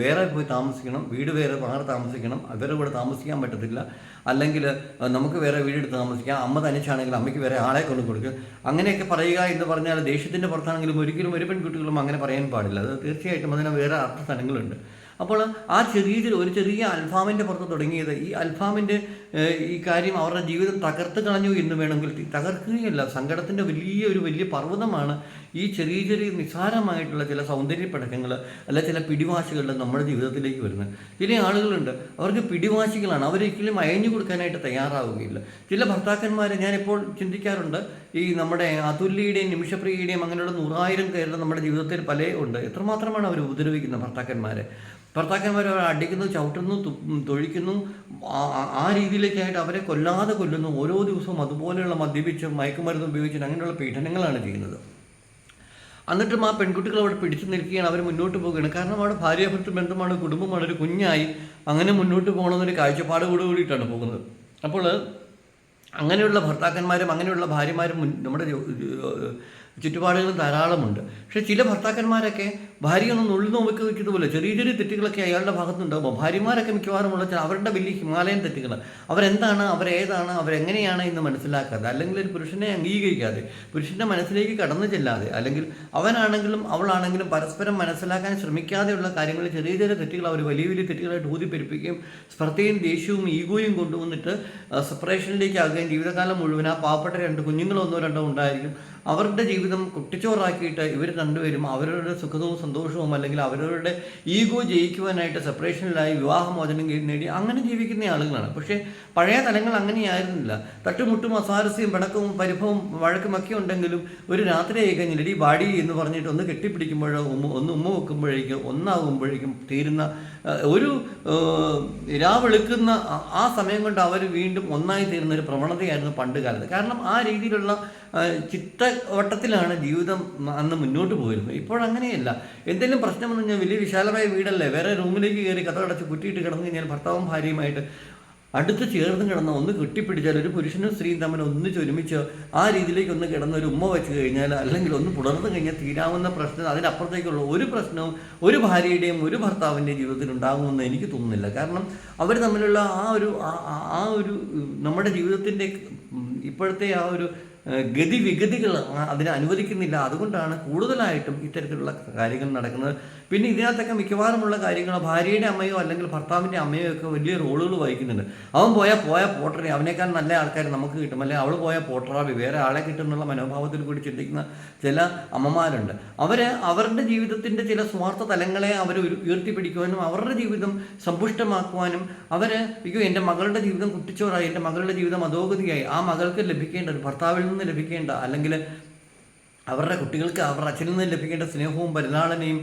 വേറെ പോയി താമസിക്കണം. വീട് വേറെ മാറി താമസിക്കണം. അവരുടെ കൂടെ താമസിക്കാൻ പറ്റത്തില്ല. അല്ലെങ്കിൽ നമുക്ക് വേറെ വീടെടുത്ത് താമസിക്കാം. അമ്മ തനിച്ചാണെങ്കിൽ അമ്മയ്ക്ക് വേറെ ആളെ കൊണ്ട് കൊടുക്കുക അങ്ങനെയൊക്കെ പറയുക എന്ന് പറഞ്ഞാൽ ദേഷ്യത്തിന്റെ പുറത്താണെങ്കിലും ഒരിക്കലും ഒരു പെൺകുട്ടികളും അങ്ങനെ പറയാൻ പാടില്ല. അത് തീർച്ചയായിട്ടും അതിന് വേറെ അർത്ഥ സ്ഥലങ്ങളുണ്ട്. അപ്പോൾ ആ ചെറിയ ഒരു ചെറിയ അൽഫാമിന്റെ പുറത്ത് തുടങ്ങിയത് ഈ അൽഫാമിന്റെ ഈ കാര്യം അവരുടെ ജീവിതം തകർത്ത് കളഞ്ഞു എന്ന് വേണമെങ്കിൽ തകർക്കുകയല്ല. സങ്കടത്തിന്റെ വലിയ ഒരു വലിയ പർവതമാണ് ഈ ചെറിയ ചെറിയ നിസ്സാരമായിട്ടുള്ള ചില സൗന്ദര്യ പടക്കങ്ങൾ അല്ല ചില പിടിവാശികൾ നമ്മുടെ ജീവിതത്തിലേക്ക് വരുന്നത്. ചില ആളുകളുണ്ട്. അവർക്ക് പിടിവാശികളാണ്. അവരൊരിക്കലും അയഞ്ഞു കൊടുക്കാനായിട്ട് തയ്യാറാവുകയില്ല. ചില ഭർത്താക്കന്മാരെ ഞാനിപ്പോൾ ചിന്തിക്കാറുണ്ട്. ഈ നമ്മുടെ അതുല്യയുടെയും നിമിഷപ്രിയയുടെയും അങ്ങനെയുള്ള നൂറായിരം പേരുടെ നമ്മുടെ ജീവിതത്തിൽ പല ഉണ്ട്. എത്രമാത്രമാണ് അവർ ഉപദ്രവിക്കുന്നത് ഭർത്താക്കന്മാരെ? ഭർത്താക്കന്മാർ അവരെ അടിക്കുന്നു ചവിട്ടുന്നു തൊഴിക്കുന്നു. ആ- രീതിയിലേക്കായിട്ട് അവരെ കൊല്ലാതെ കൊല്ലുന്നു. ഓരോ ദിവസവും അതുപോലെയുള്ള മദ്യപിച്ച് മയക്കുമരുന്ന് ഉപയോഗിച്ച് അങ്ങനെയുള്ള പീഡനങ്ങളാണ് ചെയ്യുന്നത്. എന്നിട്ടും ആ പെൺകുട്ടികൾ അവിടെ പിടിച്ചു നിൽക്കുകയാണ്. അവർ മുന്നോട്ട് പോവുകയാണ്. കാരണം അവിടെ ഭാര്യാഭർത്തൃ ബന്ധമാണ് കുടുംബമാണ് ഒരു കുഞ്ഞായി അങ്ങനെ മുന്നോട്ട് പോകണമെന്നൊരു കാഴ്ചപ്പാടോട് കൂടിയിട്ടാണ് പോകുന്നത്. അപ്പോൾ അങ്ങനെയുള്ള ഭർത്താക്കന്മാരും അങ്ങനെയുള്ള ഭാര്യമാരും നമ്മുടെ ചുറ്റുപാടുകളും ധാരാളമുണ്ട്. പക്ഷേ ചില ഭർത്താക്കന്മാരൊക്കെ ഭാര്യയൊന്നും നുള്ളു നോക്കി വയ്ക്കുന്നതുപോലെ ചെറിയ ചെറിയ തെറ്റുകളൊക്കെ അയാളുടെ ഭാഗത്തുണ്ടാകുമ്പോൾ ഭാര്യമാരൊക്കെ മിക്കവാറുമുള്ള അവരുടെ വലിയ ഹിമാലയൻ തെറ്റുകൾ. അവരെന്താണ്? അവരേതാണ്? അവരെങ്ങനെയാണ് എന്ന് മനസ്സിലാക്കാതെ അല്ലെങ്കിൽ ഒരു പുരുഷനെ അംഗീകരിക്കാതെ പുരുഷന്റെ മനസ്സിലേക്ക് കടന്നു ചെല്ലാതെ അല്ലെങ്കിൽ അവനാണെങ്കിലും അവളാണെങ്കിലും പരസ്പരം മനസ്സിലാക്കാൻ ശ്രമിക്കാതെയുള്ള കാര്യങ്ങൾ ചെറിയ ചെറിയ തെറ്റുകൾ അവർ വലിയ വലിയ തെറ്റുകളായിട്ട് ഊതിപ്പെരുപ്പിക്കുകയും സ്പർദ്ധയും ദേഷ്യവും ഈഗോയും കൊണ്ടുവന്നിട്ട് സെപ്പറേഷനിലേക്ക് ആകുകയും ജീവിതകാലം മുഴുവൻ ആ പാവപ്പെട്ട രണ്ട് കുഞ്ഞുങ്ങളോ ഒന്നോ രണ്ടോ ഉണ്ടായിരിക്കും. അവരുടെ ജീവിതം കുട്ടിച്ചോറാക്കിയിട്ട് ഇവർ രണ്ടുപേരും അവരവരുടെ സുഖവും സന്തോഷവും അല്ലെങ്കിൽ അവരവരുടെ ഈഗോ ജയിക്കുവാനായിട്ട് സെപ്പറേഷനിലായി വിവാഹമോചനം നേടി അങ്ങനെ ജീവിക്കുന്ന ആളുകളാണ്. പക്ഷേ പഴയ തലങ്ങൾ അങ്ങനെയായിരുന്നില്ല. തട്ടുമുട്ടും അസ്വാരസ്യം പിണക്കവും പരിഭവം വഴക്കുമൊക്കെ ഉണ്ടെങ്കിലും ഒരു രാത്രി ആയി കഴിഞ്ഞാൽ ബാഡി എന്ന് പറഞ്ഞിട്ട് ഒന്ന് കെട്ടിപ്പിടിക്കുമ്പോഴോ ഒന്ന് ഉമ്മ വെക്കുമ്പോഴേക്കും ഒന്നാകുമ്പോഴേക്കും തീരുന്ന ഒരു രാവെളുക്കുന്ന ആ- സമയം കൊണ്ട് അവർ വീണ്ടും ഒന്നായി തീരുന്ന ഒരു പ്രവണതയായിരുന്നു പണ്ട് കാലത്ത്. കാരണം ആ രീതിയിലുള്ള ചിത്തവട്ടത്തിലാണ് ജീവിതം അന്ന് മുന്നോട്ട് പോയിരുന്നത്. ഇപ്പോഴങ്ങനെയല്ല എന്തെങ്കിലും പ്രശ്നം എന്ന് കഴിഞ്ഞാൽ വലിയ വിശാലമായ വീടല്ലേ? വേറെ റൂമിലേക്ക് കയറി കഥ അടച്ച് കുറ്റിയിട്ട് കിടന്നു കഴിഞ്ഞാൽ ഭർത്താവും ഭാര്യയുമായിട്ട് അടുത്ത് ചേർന്ന് കിടന്ന ഒന്ന് കെട്ടിപ്പിടിച്ചാൽ ഒരു പുരുഷനും സ്ത്രീയും തമ്മിൽ ഒന്നിച്ച് ഒരുമിച്ച് ആ രീതിയിലേക്ക് ഒന്ന് കിടന്ന ഒരു ഉമ്മ വെച്ച് കഴിഞ്ഞാൽ അല്ലെങ്കിൽ ഒന്ന് പുലർന്നു കഴിഞ്ഞാൽ തീരാവുന്ന പ്രശ്നം അതിനപ്പുറത്തേക്കുള്ള ഒരു പ്രശ്നവും ഒരു ഭാര്യയുടെയും ഒരു ഭർത്താവിന്റെയും ജീവിതത്തിൽ ഉണ്ടാകുമെന്ന് എനിക്ക് തോന്നുന്നില്ല. കാരണം അവർ തമ്മിലുള്ള ആ ഒരു ആ- ഒരു നമ്മുടെ ജീവിതത്തിന്റെ ഇപ്പോഴത്തെ ആ ഒരു ഗതി ഗതിവിഗതികൾ അതിനെ അനുവദിക്കുന്നില്ല. അതുകൊണ്ടാണ് കൂടുതലായിട്ടും ഇത്തരത്തിലുള്ള കാര്യങ്ങൾ നടക്കുന്നത്. പിന്നെ ഇതിനകത്തൊക്കെ മിക്കവാറുമുള്ള കാര്യങ്ങൾ ഭാര്യയുടെ അമ്മയോ അല്ലെങ്കിൽ ഭർത്താവിന്റെ അമ്മയോ ഒക്കെ വലിയ റോളുകൾ വഹിക്കുന്നുണ്ട്. അവൻ പോയാൽ പോയാൽ പോട്ടറി. അവനേക്കാൾ നല്ല ആൾക്കാർ നമുക്ക് കിട്ടും. അല്ലെങ്കിൽ അവൾ പോയാൽ പോട്ടറാവി. വേറെ ആളെ കിട്ടും എന്നുള്ള മനോഭാവത്തിൽ കൂടി ചിന്തിക്കുന്ന ചില അമ്മമാരുണ്ട്. അവർ അവരുടെ ജീവിതത്തിന്റെ ചില സ്വാർത്ഥ തലങ്ങളെ അവർ ഉയർത്തിപ്പിടിക്കുവാനും അവരുടെ ജീവിതം സമ്പുഷ്ടമാക്കുവാനും അവർ അയ്യോ എന്റെ മകളുടെ ജീവിതം കുട്ടിച്ചോറായി. എന്റെ മകളുടെ ജീവിതം അധോഗതിയായി. ആ മകൾക്ക് ലഭിക്കേണ്ട ഒരു ഭർത്താവിൽ നിന്ന് ലഭിക്കേണ്ട അല്ലെങ്കിൽ അവരുടെ കുട്ടികൾക്ക് അവരുടെ അച്ഛനിൽ നിന്ന് ലഭിക്കേണ്ട സ്നേഹവും പരിലാളനയും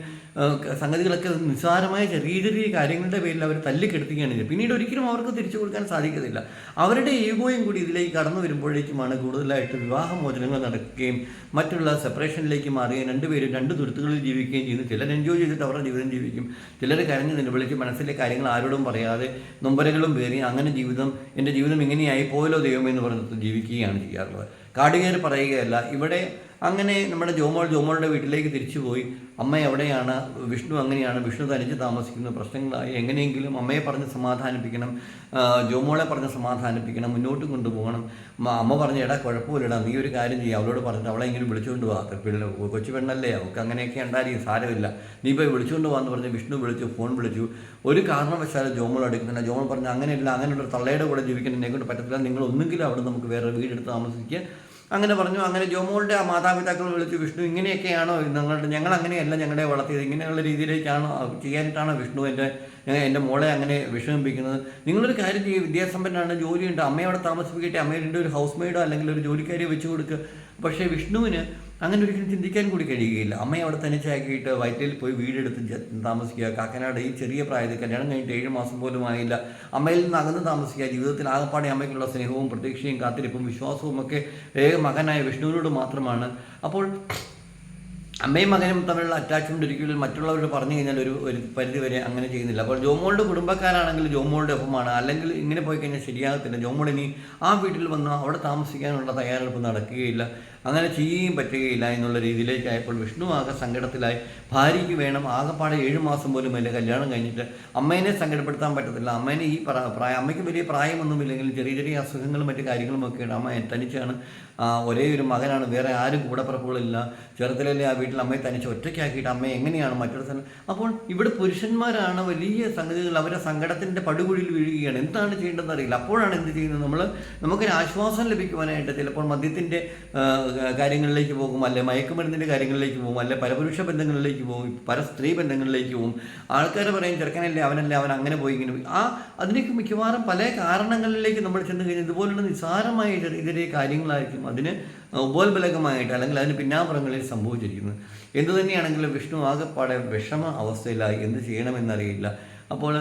സംഗതികളൊക്കെ നിസ്സാരമായ ചെറിയ ചെറിയ കാര്യങ്ങളുടെ പേരിൽ അവർ തല്ലിക്കെടുത്തുകയാണ് ചെയ്യുന്നത്. പിന്നീട് ഒരിക്കലും അവർക്ക് തിരിച്ചു കൊടുക്കാൻ സാധിക്കത്തില്ല. അവരുടെ ഈഗോയും കൂടി ഇതിലേക്ക് കടന്നു വരുമ്പോഴേക്കുമാണ് കൂടുതലായിട്ട് വിവാഹമോചനങ്ങൾ നടക്കുകയും മറ്റുള്ള സെപ്പറേഷനിലേക്ക് മാറുകയും രണ്ടുപേരും രണ്ട് തുരുത്തുകളിൽ ജീവിക്കുകയും ചെയ്യുന്നു. ചിലർ എൻജോയ് ചെയ്തിട്ട് അവരുടെ ജീവിതം ജീവിക്കും. ചിലർ കരഞ്ഞ് നിലവിളിച്ച് മനസ്സിലെ കാര്യങ്ങൾ ആരോടും പറയാതെ നൊമ്പരകളും പേറി അങ്ങനെ ജീവിതം എന്റെ ജീവിതം ഇങ്ങനെയായി പോയല്ലോ ദൈവമേ എന്ന് പറഞ്ഞിട്ട് ജീവിക്കുകയാണ് ചെയ്യാറുള്ളത്. കാടുകയർ പറയുകയല്ല ഇവിടെ അങ്ങനെ നമ്മുടെ ജോമോൾ ജോമോളുടെ വീട്ടിലേക്ക് തിരിച്ചു പോയി. അമ്മ എവിടെയാണ്? വിഷ്ണു അങ്ങനെയാണ്. വിഷ്ണു തനിച്ച് താമസിക്കുന്ന. പ്രശ്നങ്ങളായി. എങ്ങനെയെങ്കിലും അമ്മയെ പറഞ്ഞ് സമാധാനിപ്പിക്കണം. ജോമോളെ പറഞ്ഞ് സമാധാനിപ്പിക്കണം. മുന്നോട്ട് കൊണ്ടുപോകണം. അമ്മ പറഞ്ഞ എടാ കുഴപ്പമില്ലടാ. നീ ഒരു കാര്യം ചെയ്യുക അവളോട് പറഞ്ഞിട്ട് അവളെ ഇങ്ങനെ വിളിച്ചുകൊണ്ട് പിന്നെ കൊച്ചു പെണ്ണല്ലേ? അവൾക്ക് അങ്ങനെയൊക്കെ ഉണ്ടായിരിക്കും. സാരമില്ല. നീ പോയി വിളിച്ചുകൊണ്ട് പോകാമെന്ന് പറഞ്ഞ് വിഷ്ണു വിളിച്ചു ഫോൺ വിളിച്ചു. ഒരു കാരണവശാലും ജോമോൾ എടുക്കുന്നില്ല ജോമോൾ പറഞ്ഞു അങ്ങനെയല്ല. അങ്ങനെയുള്ള തള്ളയുടെ കൂടെ ജീവിക്കാൻ എന്നെ കൊണ്ട് പറ്റത്തില്ല. നിങ്ങൾ ഒന്നെങ്കിലും അവിടെ നമുക്ക് വേറെ വീടെടുത്ത് താമസിക്കുക. അങ്ങനെ പറഞ്ഞു അങ്ങനെ ജോമോളുടെ ആ മാതാപിതാക്കൾ വിളിച്ചു വിഷ്ണു ഇങ്ങനെയൊക്കെയാണോ ഞങ്ങളുടെ ഞങ്ങൾ അങ്ങനെയല്ല ഞങ്ങളെ വളർത്തിയത്. ഇങ്ങനെയുള്ള രീതിയിലേക്കാണോ ചെയ്യാനായിട്ടാണോ വിഷ്ണു എന്റെ എന്റെ മോളെ അങ്ങനെ വിഷമിപ്പിക്കുന്നത്. നിങ്ങളൊരു കാര്യം ചെയ്യും വിദ്യാസമ്പന്നാണ് ജോലിയുണ്ട്. അമ്മയെ അവിടെ താമസിപ്പിക്കട്ടെ അമ്മയുടെ ഒരു ഹൗസ് മെയ്ഡോ അല്ലെങ്കിൽ ഒരു ജോലിക്കാരിയോ വെച്ച് കൊടുക്കുക പക്ഷേ വിഷ്ണുവിന് അങ്ങനെ ഒരിക്കലും ചിന്തിക്കാൻ കൂടി കഴിയുകയില്ല. അമ്മയെ അവിടെ തനിച്ചാക്കിയിട്ട് വയറ്റിൽ പോയി വീടെടുത്ത് താമസിക്കുക. കാക്കനാട് ഈ ചെറിയ പ്രായത്തിൽ കല്യാണം കഴിഞ്ഞിട്ട് ഏഴ് മാസം പോലും ആയില്ല. അമ്മയിൽ നിന്ന് അകന്ന് താമസിക്കുക. ജീവിതത്തിൽ ആകപ്പാടെ അമ്മയ്ക്കുള്ള സ്നേഹവും പ്രതീക്ഷയും കാത്തിരിപ്പും വിശ്വാസവും ഒക്കെ ഏക മകനായ വിഷ്ണുവിനോട് മാത്രമാണ്. അപ്പോൾ അമ്മയും മകനും തമ്മിലുള്ള അറ്റാച്ച്മെന്റ് ഒരിക്കലും മറ്റുള്ളവരോട് പറഞ്ഞു കഴിഞ്ഞാൽ ഒരു ഒരു പരിധി വരെ അങ്ങനെ ചെയ്യുന്നില്ല. അപ്പോൾ ജോമോളുടെ കുടുംബക്കാരാണെങ്കിൽ ജോമോളുടെ ഒപ്പമാണ്. അല്ലെങ്കിൽ ഇങ്ങനെ പോയി കഴിഞ്ഞാൽ ശരിയാകത്തില്ല. ജോമോൾ ഇനി ആ വീട്ടിൽ വന്ന് അവിടെ താമസിക്കാനുള്ള തയ്യാറെടുപ്പ് നടക്കുകയില്ല. അങ്ങനെ ചെയ്യുകയും പറ്റുകയില്ല എന്നുള്ള രീതിയിലേക്കായപ്പോൾ വിഷ്ണു ആകെ സങ്കടത്തിലായി. ഭാര്യയ്ക്ക് വേണം ആകെപ്പാടെ ഏഴു മാസം പോലും അല്ലെ കല്യാണം കഴിഞ്ഞിട്ട്. അമ്മേനെ സങ്കടപ്പെടുത്താൻ പറ്റത്തില്ല. അമ്മേനെ ഈ പ്രാ- പ്രായം അമ്മയ്ക്ക് വലിയ പ്രായമൊന്നുമില്ലെങ്കിലും ചെറിയ ചെറിയ അസുഖങ്ങളും മറ്റു കാര്യങ്ങളും ഒക്കെയാണ് അമ്മ തനിച്ചാണ് ഒരേ ഒരു മകനാണ്. വേറെ ആരും കൂടെ കൂടപ്പിറപ്പുകളില്ല. ചെറുതിലല്ലേ ആ വീട്ടിൽ അമ്മയെ തനിച്ച് ഒറ്റയ്ക്കാക്കിയിട്ട് അമ്മ എങ്ങനെയാണ് മറ്റൊരു സ്ഥലം? അപ്പോൾ ഇവിടെ പുരുഷന്മാരാണ് വലിയ സംഗതികൾ. അവരെ സങ്കടത്തിന്റെ പടുകുഴിയിൽ വീഴുകയാണ്. എന്താണ് ചെയ്യേണ്ടതെന്ന് അറിയില്ല. അപ്പോഴാണ് എന്ത് ചെയ്യുന്നത് നമ്മൾ നമുക്കൊരു ആശ്വാസം ലഭിക്കുവാനായിട്ട് ചിലപ്പോൾ മദ്യത്തിന്റെ കാര്യങ്ങളിലേക്ക് പോകും അല്ലെ മയക്കുമരുന്നിന്റെ കാര്യങ്ങളിലേക്ക് പോകും അല്ലെ പരപുരുഷ ബന്ധങ്ങളിലേക്ക് പോകും പല സ്ത്രീ ബന്ധങ്ങളിലേക്ക് പോകും. ആൾക്കാർ പറയും ചെറുക്കനല്ലേ അവനല്ലേ അവൻ അങ്ങനെ പോയി ഇങ്ങനെ ആ അതിനേക്ക് മിക്കവാറും പല കാരണങ്ങളിലേക്ക് നമ്മൾ ചെന്ന് കഴിഞ്ഞാൽ ഇതുപോലുള്ള നിസ്സാരമായ ചെറിയ കാര്യങ്ങളായിരിക്കും അതിന് ഉപോത്ബലകമായിട്ട് അല്ലെങ്കിൽ അതിന് പിന്നാമ്പുറങ്ങളിൽ സംഭവിച്ചിരിക്കുന്നത്. എന്തു തന്നെയാണെങ്കിലും വിഷ്ണു ആകെപ്പാടെ വിഷമ അവസ്ഥയിലായി. എന്ത് ചെയ്യണമെന്നറിയില്ല. അപ്പോൾ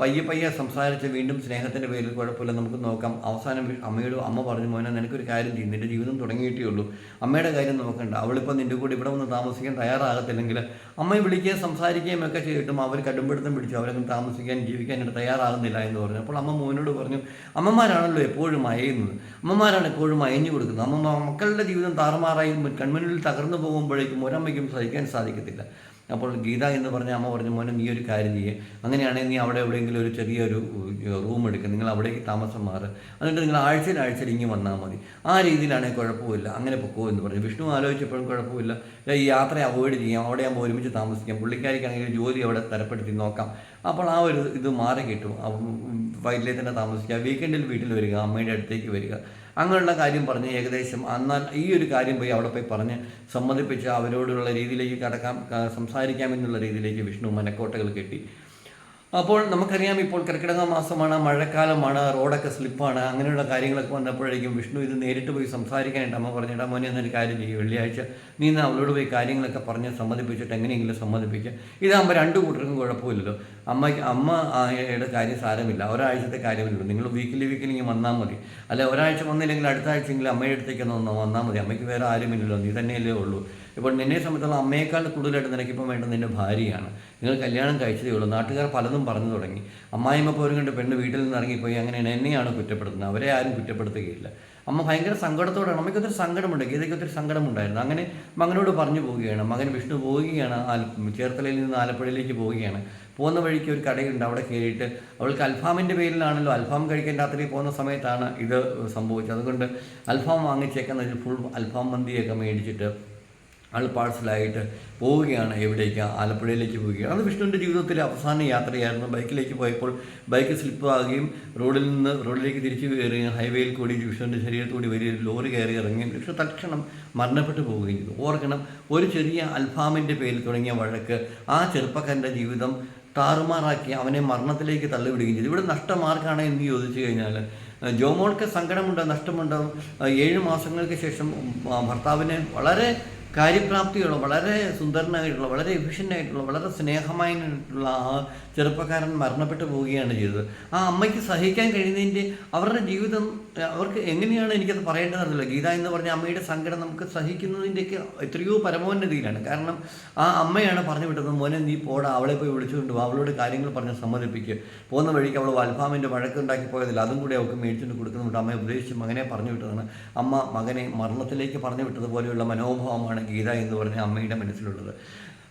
പയ്യെ പയ്യെ സംസാരിച്ച് വീണ്ടും സ്നേഹത്തിന്റെ പേരിൽ കുഴപ്പമില്ല. നമുക്ക് നോക്കാം. അവസാനം അമ്മയോട് അമ്മ പറഞ്ഞു മോനെ നിനക്കൊരു കാര്യം ചെയ്യും. നിന്റെ ജീവിതം തുടങ്ങിയിട്ടേ ഉള്ളൂ. അമ്മയുടെ കാര്യം നോക്കണ്ട. അവളിപ്പോൾ നിന്റെ കൂടെ ഇവിടെ വന്ന് താമസിക്കാൻ തയ്യാറാകത്തില്ലെങ്കിൽ അമ്മയെ വിളിക്കുകയും സംസാരിക്കുകയും ഒക്കെ ചെയ്തിട്ടും അവർ കടുംപിടുത്തം പിടിച്ചു അവരൊന്നും താമസിക്കാൻ ജീവിക്കാനായിട്ട് തയ്യാറാകുന്നില്ല എന്ന് പറഞ്ഞു. അപ്പോൾ അമ്മ മോനോട് പറഞ്ഞു അമ്മമാരാണല്ലോ എപ്പോഴും അയയുന്നത്. അമ്മമാരാണ് എപ്പോഴും അയഞ്ഞു കൊടുക്കുന്നത്. അമ്മ മക്കളുടെ ജീവിതം താറുമാറായി കൺമുന്നിൽ തകർന്നു പോകുമ്പോഴേക്കും ഒരമ്മയ്ക്കും സഹിക്കാൻ സാധിക്കത്തില്ല. അപ്പോൾ ഗീത എന്ന് പറഞ്ഞ അമ്മ പറഞ്ഞു മോനെ നീ ഒരു കാര്യം ചെയ്യേ. അങ്ങനെയാണെങ്കിൽ നീ അവിടെ എവിടെയെങ്കിലും ഒരു ചെറിയൊരു റൂം എടുക്കുക നിങ്ങൾ അവിടേക്ക് താമസം മാറുക എന്നിട്ട് നിങ്ങൾ ആഴ്ചയിൽ ആഴ്ചയിൽ ഇങ്ങ് വന്നാൽ മതി. ആ രീതിയിലാണെങ്കിൽ കുഴപ്പമില്ല. അങ്ങനെ പൊക്കോ എന്ന് പറഞ്ഞു. വിഷ്ണു ആലോചിച്ചപ്പോഴും കുഴപ്പമില്ല. ഈ യാത്ര അവോയ്ഡ് ചെയ്യാം. അവിടെ ആകുമ്പോൾ ഒരുമിച്ച് താമസിക്കാം. പുള്ളിക്കാരിക്കാണെങ്കിൽ ജോലി അവിടെ തരപ്പെടുത്തി നോക്കാം. അപ്പോൾ ആ ഒരു ഇത് മാറി കിട്ടും. വൈറ്റിലെ തന്നെ താമസിക്കുക. വീക്കെൻഡിൽ വീട്ടിൽ വരിക. അമ്മയുടെ അടുത്തേക്ക് വരിക. അങ്ങനെയുള്ള കാര്യം പറഞ്ഞ് ഏകദേശം എന്നാൽ ഈ ഒരു കാര്യം പോയി അവിടെ പോയി പറഞ്ഞ് സമ്മതിപ്പിച്ച് അവരോടുള്ള രീതിയിലേക്ക് കടക്കാം സംസാരിക്കാം എന്നുള്ള രീതിയിലേക്ക് വിഷ്ണു മനക്കോട്ടകൾ കെട്ടി. അപ്പോൾ നമുക്കറിയാം ഇപ്പോൾ കർക്കിടക മാസമാണ് മഴക്കാലമാണ് റോഡൊക്കെ സ്ലിപ്പാണ് അങ്ങനെയുള്ള കാര്യങ്ങളൊക്കെ വന്നപ്പോഴേക്കും വിഷ്ണു ഇത് നേരിട്ട് പോയി സംസാരിക്കാനായിട്ട് അമ്മ പറഞ്ഞിട്ട് മോനെ എന്നൊരു കാര്യം ചെയ്യും വെള്ളിയാഴ്ച നീ ഇന്ന് അവളോട് പോയി കാര്യങ്ങളൊക്കെ പറഞ്ഞ് സമ്മതിപ്പിച്ചിട്ട് എങ്ങനെയെങ്കിലും സമ്മതിപ്പിക്കുക ഇതാകുമ്പോൾ രണ്ട് കൂട്ടർക്കും കുഴപ്പമില്ലല്ലോ. അമ്മയ്ക്ക് അമ്മ യുടെ കാര്യം സാരമില്ല ഒരാഴ്ചത്തെ കാര്യമില്ലല്ലോ നിങ്ങൾ വീക്കിലി വീക്കിലി വന്നാൽ മതി. അല്ല ഒരാഴ്ച വന്നില്ലെങ്കിൽ അടുത്ത ആഴ്ചയെങ്കിലും അമ്മയുടെ അടുത്തേക്ക് ഒന്ന് വന്നാൽ മതി. അമ്മയ്ക്ക് വേറെ ആരുമില്ലല്ലോ നീ തന്നെയല്ലേ ഉള്ളൂ. ഇപ്പോൾ നിന്നെ സംബന്ധിച്ചുള്ള അമ്മയെക്കാൾ കൂടുതലായിട്ട് നിനക്കിപ്പം വേണ്ടത് നിന്റെ ഭാര്യയാണ്. നിങ്ങൾ കല്യാണം കഴിച്ചതേ ഉള്ളൂ. നാട്ടുകാർ പലതും പറഞ്ഞു തുടങ്ങി. അമ്മായിമ്മ പോരും കണ്ട് പെണ്ണ് വീട്ടിൽ നിന്ന് ഇറങ്ങിപ്പോയി. അങ്ങനെയാണ് എന്നെയാണ് കുറ്റപ്പെടുത്തുന്നത്. അവരെ ആരും കുറ്റപ്പെടുത്തുകയില്ല. അമ്മ ഭയങ്കര സങ്കടത്തോടാണ്. അമ്മയ്ക്ക് ഒത്തിരി സങ്കടമുണ്ട്. ഗീതയ്ക്ക് ഒത്തിരി സങ്കടമുണ്ടായിരുന്നു. അങ്ങനെ മകനോട് പറഞ്ഞു പോവുകയാണ്. മകൻ വിഷ്ണു പോവുകയാണ്. ചേർത്തലയിൽ നിന്ന് ആലപ്പുഴയിലേക്ക് പോവുകയാണ്. പോകുന്ന വഴിക്ക് ഒരു കടയുണ്ട്. അവിടെ കയറിയിട്ട് അവൾക്ക് അൽഫാമിന്റെ പേരിലാണല്ലോ. അൽഫാം കഴിക്കാൻ രാത്രി പോകുന്ന സമയത്താണ് ഇത് സംഭവിച്ചത്. അതുകൊണ്ട് അൽഫാം വാങ്ങിച്ചേക്കുന്ന ഒരു ഫുൾ അൽഫാം മന്തിയൊക്കെ മേടിച്ചിട്ട് ആൾ പാഴ്സലായിട്ട് പോവുകയാണ് എവിടേക്ക്? ആലപ്പുഴയിലേക്ക് പോവുകയാണ്. അത് വിഷ്ണുവിന്റെ ജീവിതത്തിലെ അവസാന യാത്രയായിരുന്നു. ബൈക്കിലേക്ക് പോയപ്പോൾ ബൈക്ക് സ്ലിപ്പ് ആകുകയും റോഡിൽ നിന്ന് റോഡിലേക്ക് തിരിച്ചു കയറുകയും ഹൈവേയിൽ കൂടി വിഷ്ണുവിന്റെ ശരീരത്തോടി വലിയ ലോറി കയറി ഇറങ്ങുകയും വിഷ്ണു തൽക്ഷണം മരണപ്പെട്ടു പോവുകയും ചെയ്തു. ഓർക്കണം ഒരു ചെറിയ അൽഫാമിന്റെ പേരിൽ തുടങ്ങിയ വഴക്ക് ആ ചെറുപ്പക്കാരന്റെ ജീവിതം താറുമാറാക്കി അവനെ മരണത്തിലേക്ക് തള്ളിവിടുകയും ചെയ്തു. ഇവിടെ നഷ്ടമാർക്കാണ് എന്ന് ചോദിച്ചു കഴിഞ്ഞാൽ ജോമോൾക്ക് സങ്കടമുണ്ട്? നഷ്ടമുണ്ട്? ഏഴ് മാസങ്ങൾക്ക് ശേഷം ഭർത്താവിനെ വളരെ കാര്യപ്രാപ്തിയുള്ള വളരെ സുന്ദരനായിട്ടുള്ള വളരെ എഫിഷ്യന്റായിട്ടുള്ള വളരെ സ്നേഹമായിട്ടുള്ള ആ ചെറുപ്പക്കാരൻ മരണപ്പെട്ടു പോവുകയാണ് ചെയ്തത്. ആ അമ്മയ്ക്ക് സഹിക്കാൻ കഴിയുന്നതിന്റെ അവരുടെ ജീവിതം അവർക്ക് എങ്ങനെയാണ് എനിക്കത് പറയേണ്ടതെന്നറിയില്ല. ഗീത എന്ന് പറഞ്ഞ അമ്മയുടെ സങ്കടം നമുക്ക് സഹിക്കുന്നതിന്റെയൊക്കെ എത്രയോ പരമോന്നതിയിലാണ് കാരണം ആ അമ്മയാണ് പറഞ്ഞു വിട്ടത് മോനെ നീ പോടാ അവളെ പോയി വിളിച്ചുകൊണ്ട് അവളോട് കാര്യങ്ങൾ പറഞ്ഞ് സമ്മതിപ്പിക്കുക പോകുന്ന വഴിക്ക് അവൾ വൽഫാമിന്റെ വഴക്കുണ്ടാക്കി പോയതില്ല അതും കൂടി അവൾക്ക് മേടിച്ചുകൊണ്ട് കൊടുക്കുന്നുണ്ട്. അമ്മയെ ഉപദേശിച്ച് മകനെ പറഞ്ഞു വിട്ടതാണ്. അമ്മ മകനെ മരണത്തിലേക്ക് പറഞ്ഞു വിട്ടതുപോലെയുള്ള മനോഭാവമാണ് ഗീത എന്ന് പറഞ്ഞ അമ്മയുടെ മനസ്സിലുള്ളത്.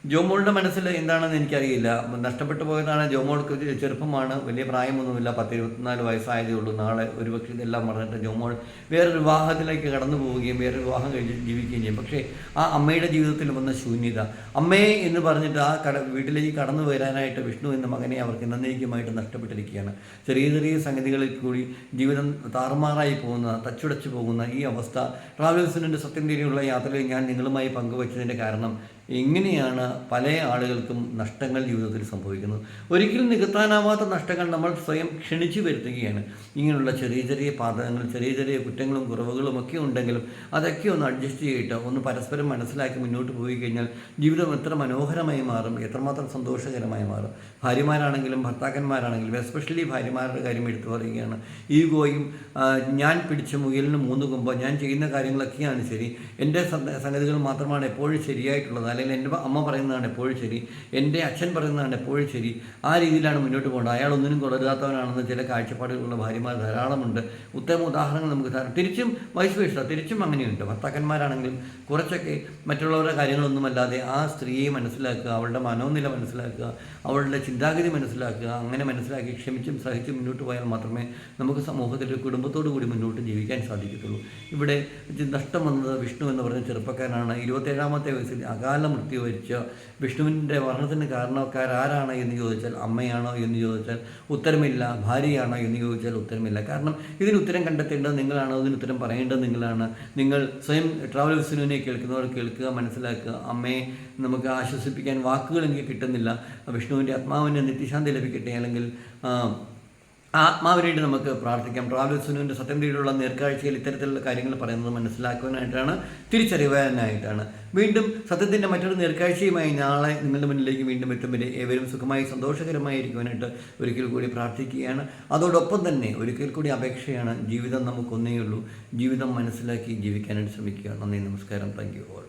ജോമോളുടെ മനസ്സിൽ എന്താണെന്ന് എനിക്കറിയില്ല. നഷ്ടപ്പെട്ടു പോയതാണ് ജോമോൾക്ക് ചെറുപ്പമാണ്. വലിയ പ്രായമൊന്നുമില്ല. പത്ത് ഇരുപത്തിനാല് വയസ്സായതേ ഉള്ളൂ. നാളെ ഒരുപക്ഷെ ഇതെല്ലാം പറഞ്ഞിട്ട് ജോമോൾ വേറൊരു വിവാഹത്തിലേക്ക് കടന്നു പോവുകയും വേറൊരു വിവാഹം കഴിച്ച് ജീവിക്കുകയും ചെയ്യും. പക്ഷേ ആ അമ്മയുടെ ജീവിതത്തിൽ വന്ന ശൂന്യത. അമ്മയെ എന്ന് പറഞ്ഞിട്ട് ആ കട വീട്ടിലേക്ക് കടന്നു വരാനായിട്ട് വിഷ്ണു എന്ന മകനെ അവർക്ക് എന്നേക്കുമായിട്ട് നഷ്ടപ്പെട്ടിരിക്കുകയാണ്. ചെറിയ ചെറിയ സംഗതികളിൽ കൂടി ജീവിതം താറുമാറായി പോകുന്ന തച്ചുടച്ചു പോകുന്ന ഈ അവസ്ഥ ട്രാവൽസിന്റെ സത്യം തീരെയുള്ള യാത്രയിൽ ഞാൻ നിങ്ങളുമായി പങ്കുവച്ചതിന്റെ കാരണം ഇങ്ങനെയാണ് പല ആളുകൾക്കും നഷ്ടങ്ങൾ ജീവിതത്തിൽ സംഭവിക്കുന്നത്? ഒരിക്കലും നികത്താനാവാത്ത നഷ്ടങ്ങൾ നമ്മൾ സ്വയം ക്ഷണിച്ചു വരുത്തുകയാണ്. ഇങ്ങനെയുള്ള ചെറിയ ചെറിയ പാതകങ്ങൾ ചെറിയ ചെറിയ കുറ്റങ്ങളും കുറവുകളും ഒക്കെ ഉണ്ടെങ്കിലും അതൊക്കെ ഒന്ന് അഡ്ജസ്റ്റ് ചെയ്തിട്ട് ഒന്ന് പരസ്പരം മനസ്സിലാക്കി മുന്നോട്ട് പോയി കഴിഞ്ഞാൽ ജീവിതം എത്ര മനോഹരമായി മാറും എത്രമാത്രം സന്തോഷകരമായി മാറും. ഭാര്യമാരാണെങ്കിലും ഭർത്താക്കന്മാരാണെങ്കിലും എസ്പെഷ്യലി ഭാര്യമാരുടെ കാര്യം എടുത്തു പറയുകയാണ്. ഈഗോയും ഞാൻ പിടിച്ച മുയലിന് മൂന്ന് കൊമ്പ് ഞാൻ ചെയ്യുന്ന കാര്യങ്ങളൊക്കെയാണ് ശരി. എന്റെ സംഗതികൾ മാത്രമാണ് എപ്പോഴും ശരിയായിട്ടുള്ളത്. അല്ലെങ്കിൽ എന്റെ അമ്മ പറയുന്നതാണ് എപ്പോഴും ശരി എന്റെ അച്ഛൻ പറയുന്നതാണ് എപ്പോഴും ശരി. ആ രീതിയിലാണ് മുന്നോട്ട് പോകേണ്ടത്. അയാൾ ഒന്നിനും കൊള്ളരുതാത്തവനാണെന്ന് ചില കാഴ്ചപ്പാടുകളുള്ള ഭാര്യമാർ ധാരാളമുണ്ട്. ഉത്തമ ഉദാഹരണങ്ങൾ നമുക്ക് ധാരാളം തിരിച്ചും വൈസ് വേഴ്സ തിരിച്ചും അങ്ങനെയുണ്ട്. ഭർത്താക്കന്മാരാണെങ്കിലും കുറച്ചൊക്കെ മറ്റുള്ളവരുടെ കാര്യങ്ങളൊന്നുമല്ലാതെ ആ സ്ത്രീയെ മനസ്സിലാക്കുക അവളുടെ മനോനില മനസ്സിലാക്കുക അവളുടെ ചിന്താഗതി മനസ്സിലാക്കുക അങ്ങനെ മനസ്സിലാക്കി ക്ഷമിച്ചും സഹിച്ചും മുന്നോട്ട് പോയാൽ മാത്രമേ നമുക്ക് സമൂഹത്തിൽ കുടുംബത്തോടു കൂടി മുന്നോട്ട് ജീവിക്കാൻ സാധിക്കത്തുള്ളൂ. ഇവിടെ നഷ്ടം വന്നത് വിഷ്ണു എന്ന് പറഞ്ഞ ചെറുപ്പക്കാരനാണ്. ഇരുപത്തേഴാമത്തെ വയസ്സിൽ അകാല മൃത്യു വരിച്ചോ വിഷ്ണുവിന്റെ വർണത്തിന് കാരണക്കാരാരാണ് എന്ന് ചോദിച്ചാൽ അമ്മയാണോ എന്ന് ചോദിച്ചാൽ ഉത്തരമില്ല ഭാര്യയാണോ എന്ന് ചോദിച്ചാൽ ഉത്തരമില്ല. കാരണം ഇതിന് ഉത്തരം കണ്ടെത്തേണ്ടത് നിങ്ങളാണ് ഇതിന് ഉത്തരം പറയേണ്ടത് നിങ്ങളാണ്. നിങ്ങൾ സ്വയം ട്രാവൽ വിഷ്ണുവിനെ കേൾക്കുന്നവർ കേൾക്കുക മനസ്സിലാക്കുക. അമ്മയെ നമുക്ക് ആശ്വസിപ്പിക്കാൻ വാക്കുകൾ എനിക്ക് കിട്ടുന്നില്ല. വിഷ്ണുവിന്റെ ആത്മാവിന്റെ നിത്യശാന്തി ലഭിക്കട്ടെ അല്ലെങ്കിൽ ആത്മാവിനായിട്ട് നമുക്ക് പ്രാർത്ഥിക്കാം. ട്രാവൽസിനുവിന്റെ സത്യം രീതിയിലുള്ള നേർക്കാഴ്ചയിൽ ഇത്തരത്തിലുള്ള കാര്യങ്ങൾ പറയുന്നത് മനസ്സിലാക്കുവാനായിട്ടാണ് തിരിച്ചറിയുവാനായിട്ടാണ്. വീണ്ടും സത്യത്തിന്റെ മറ്റൊരു നേർക്കാഴ്ചയുമായി നാളെ നിങ്ങളുടെ മുന്നിലേക്ക് വീണ്ടും എത്തും വരെ ഏവരും സുഖമായി സന്തോഷകരമായി ഇരിക്കുവാനായിട്ട് ഒരിക്കൽ കൂടി പ്രാർത്ഥിക്കുകയാണ്. അതോടൊപ്പം തന്നെ ഒരിക്കൽ കൂടി അപേക്ഷയാണ് ജീവിതം നമുക്കൊന്നേ ഉള്ളൂ ജീവിതം മനസ്സിലാക്കി ജീവിക്കാനായിട്ട് ശ്രമിക്കുക. നന്ദി നമസ്കാരം. Thank you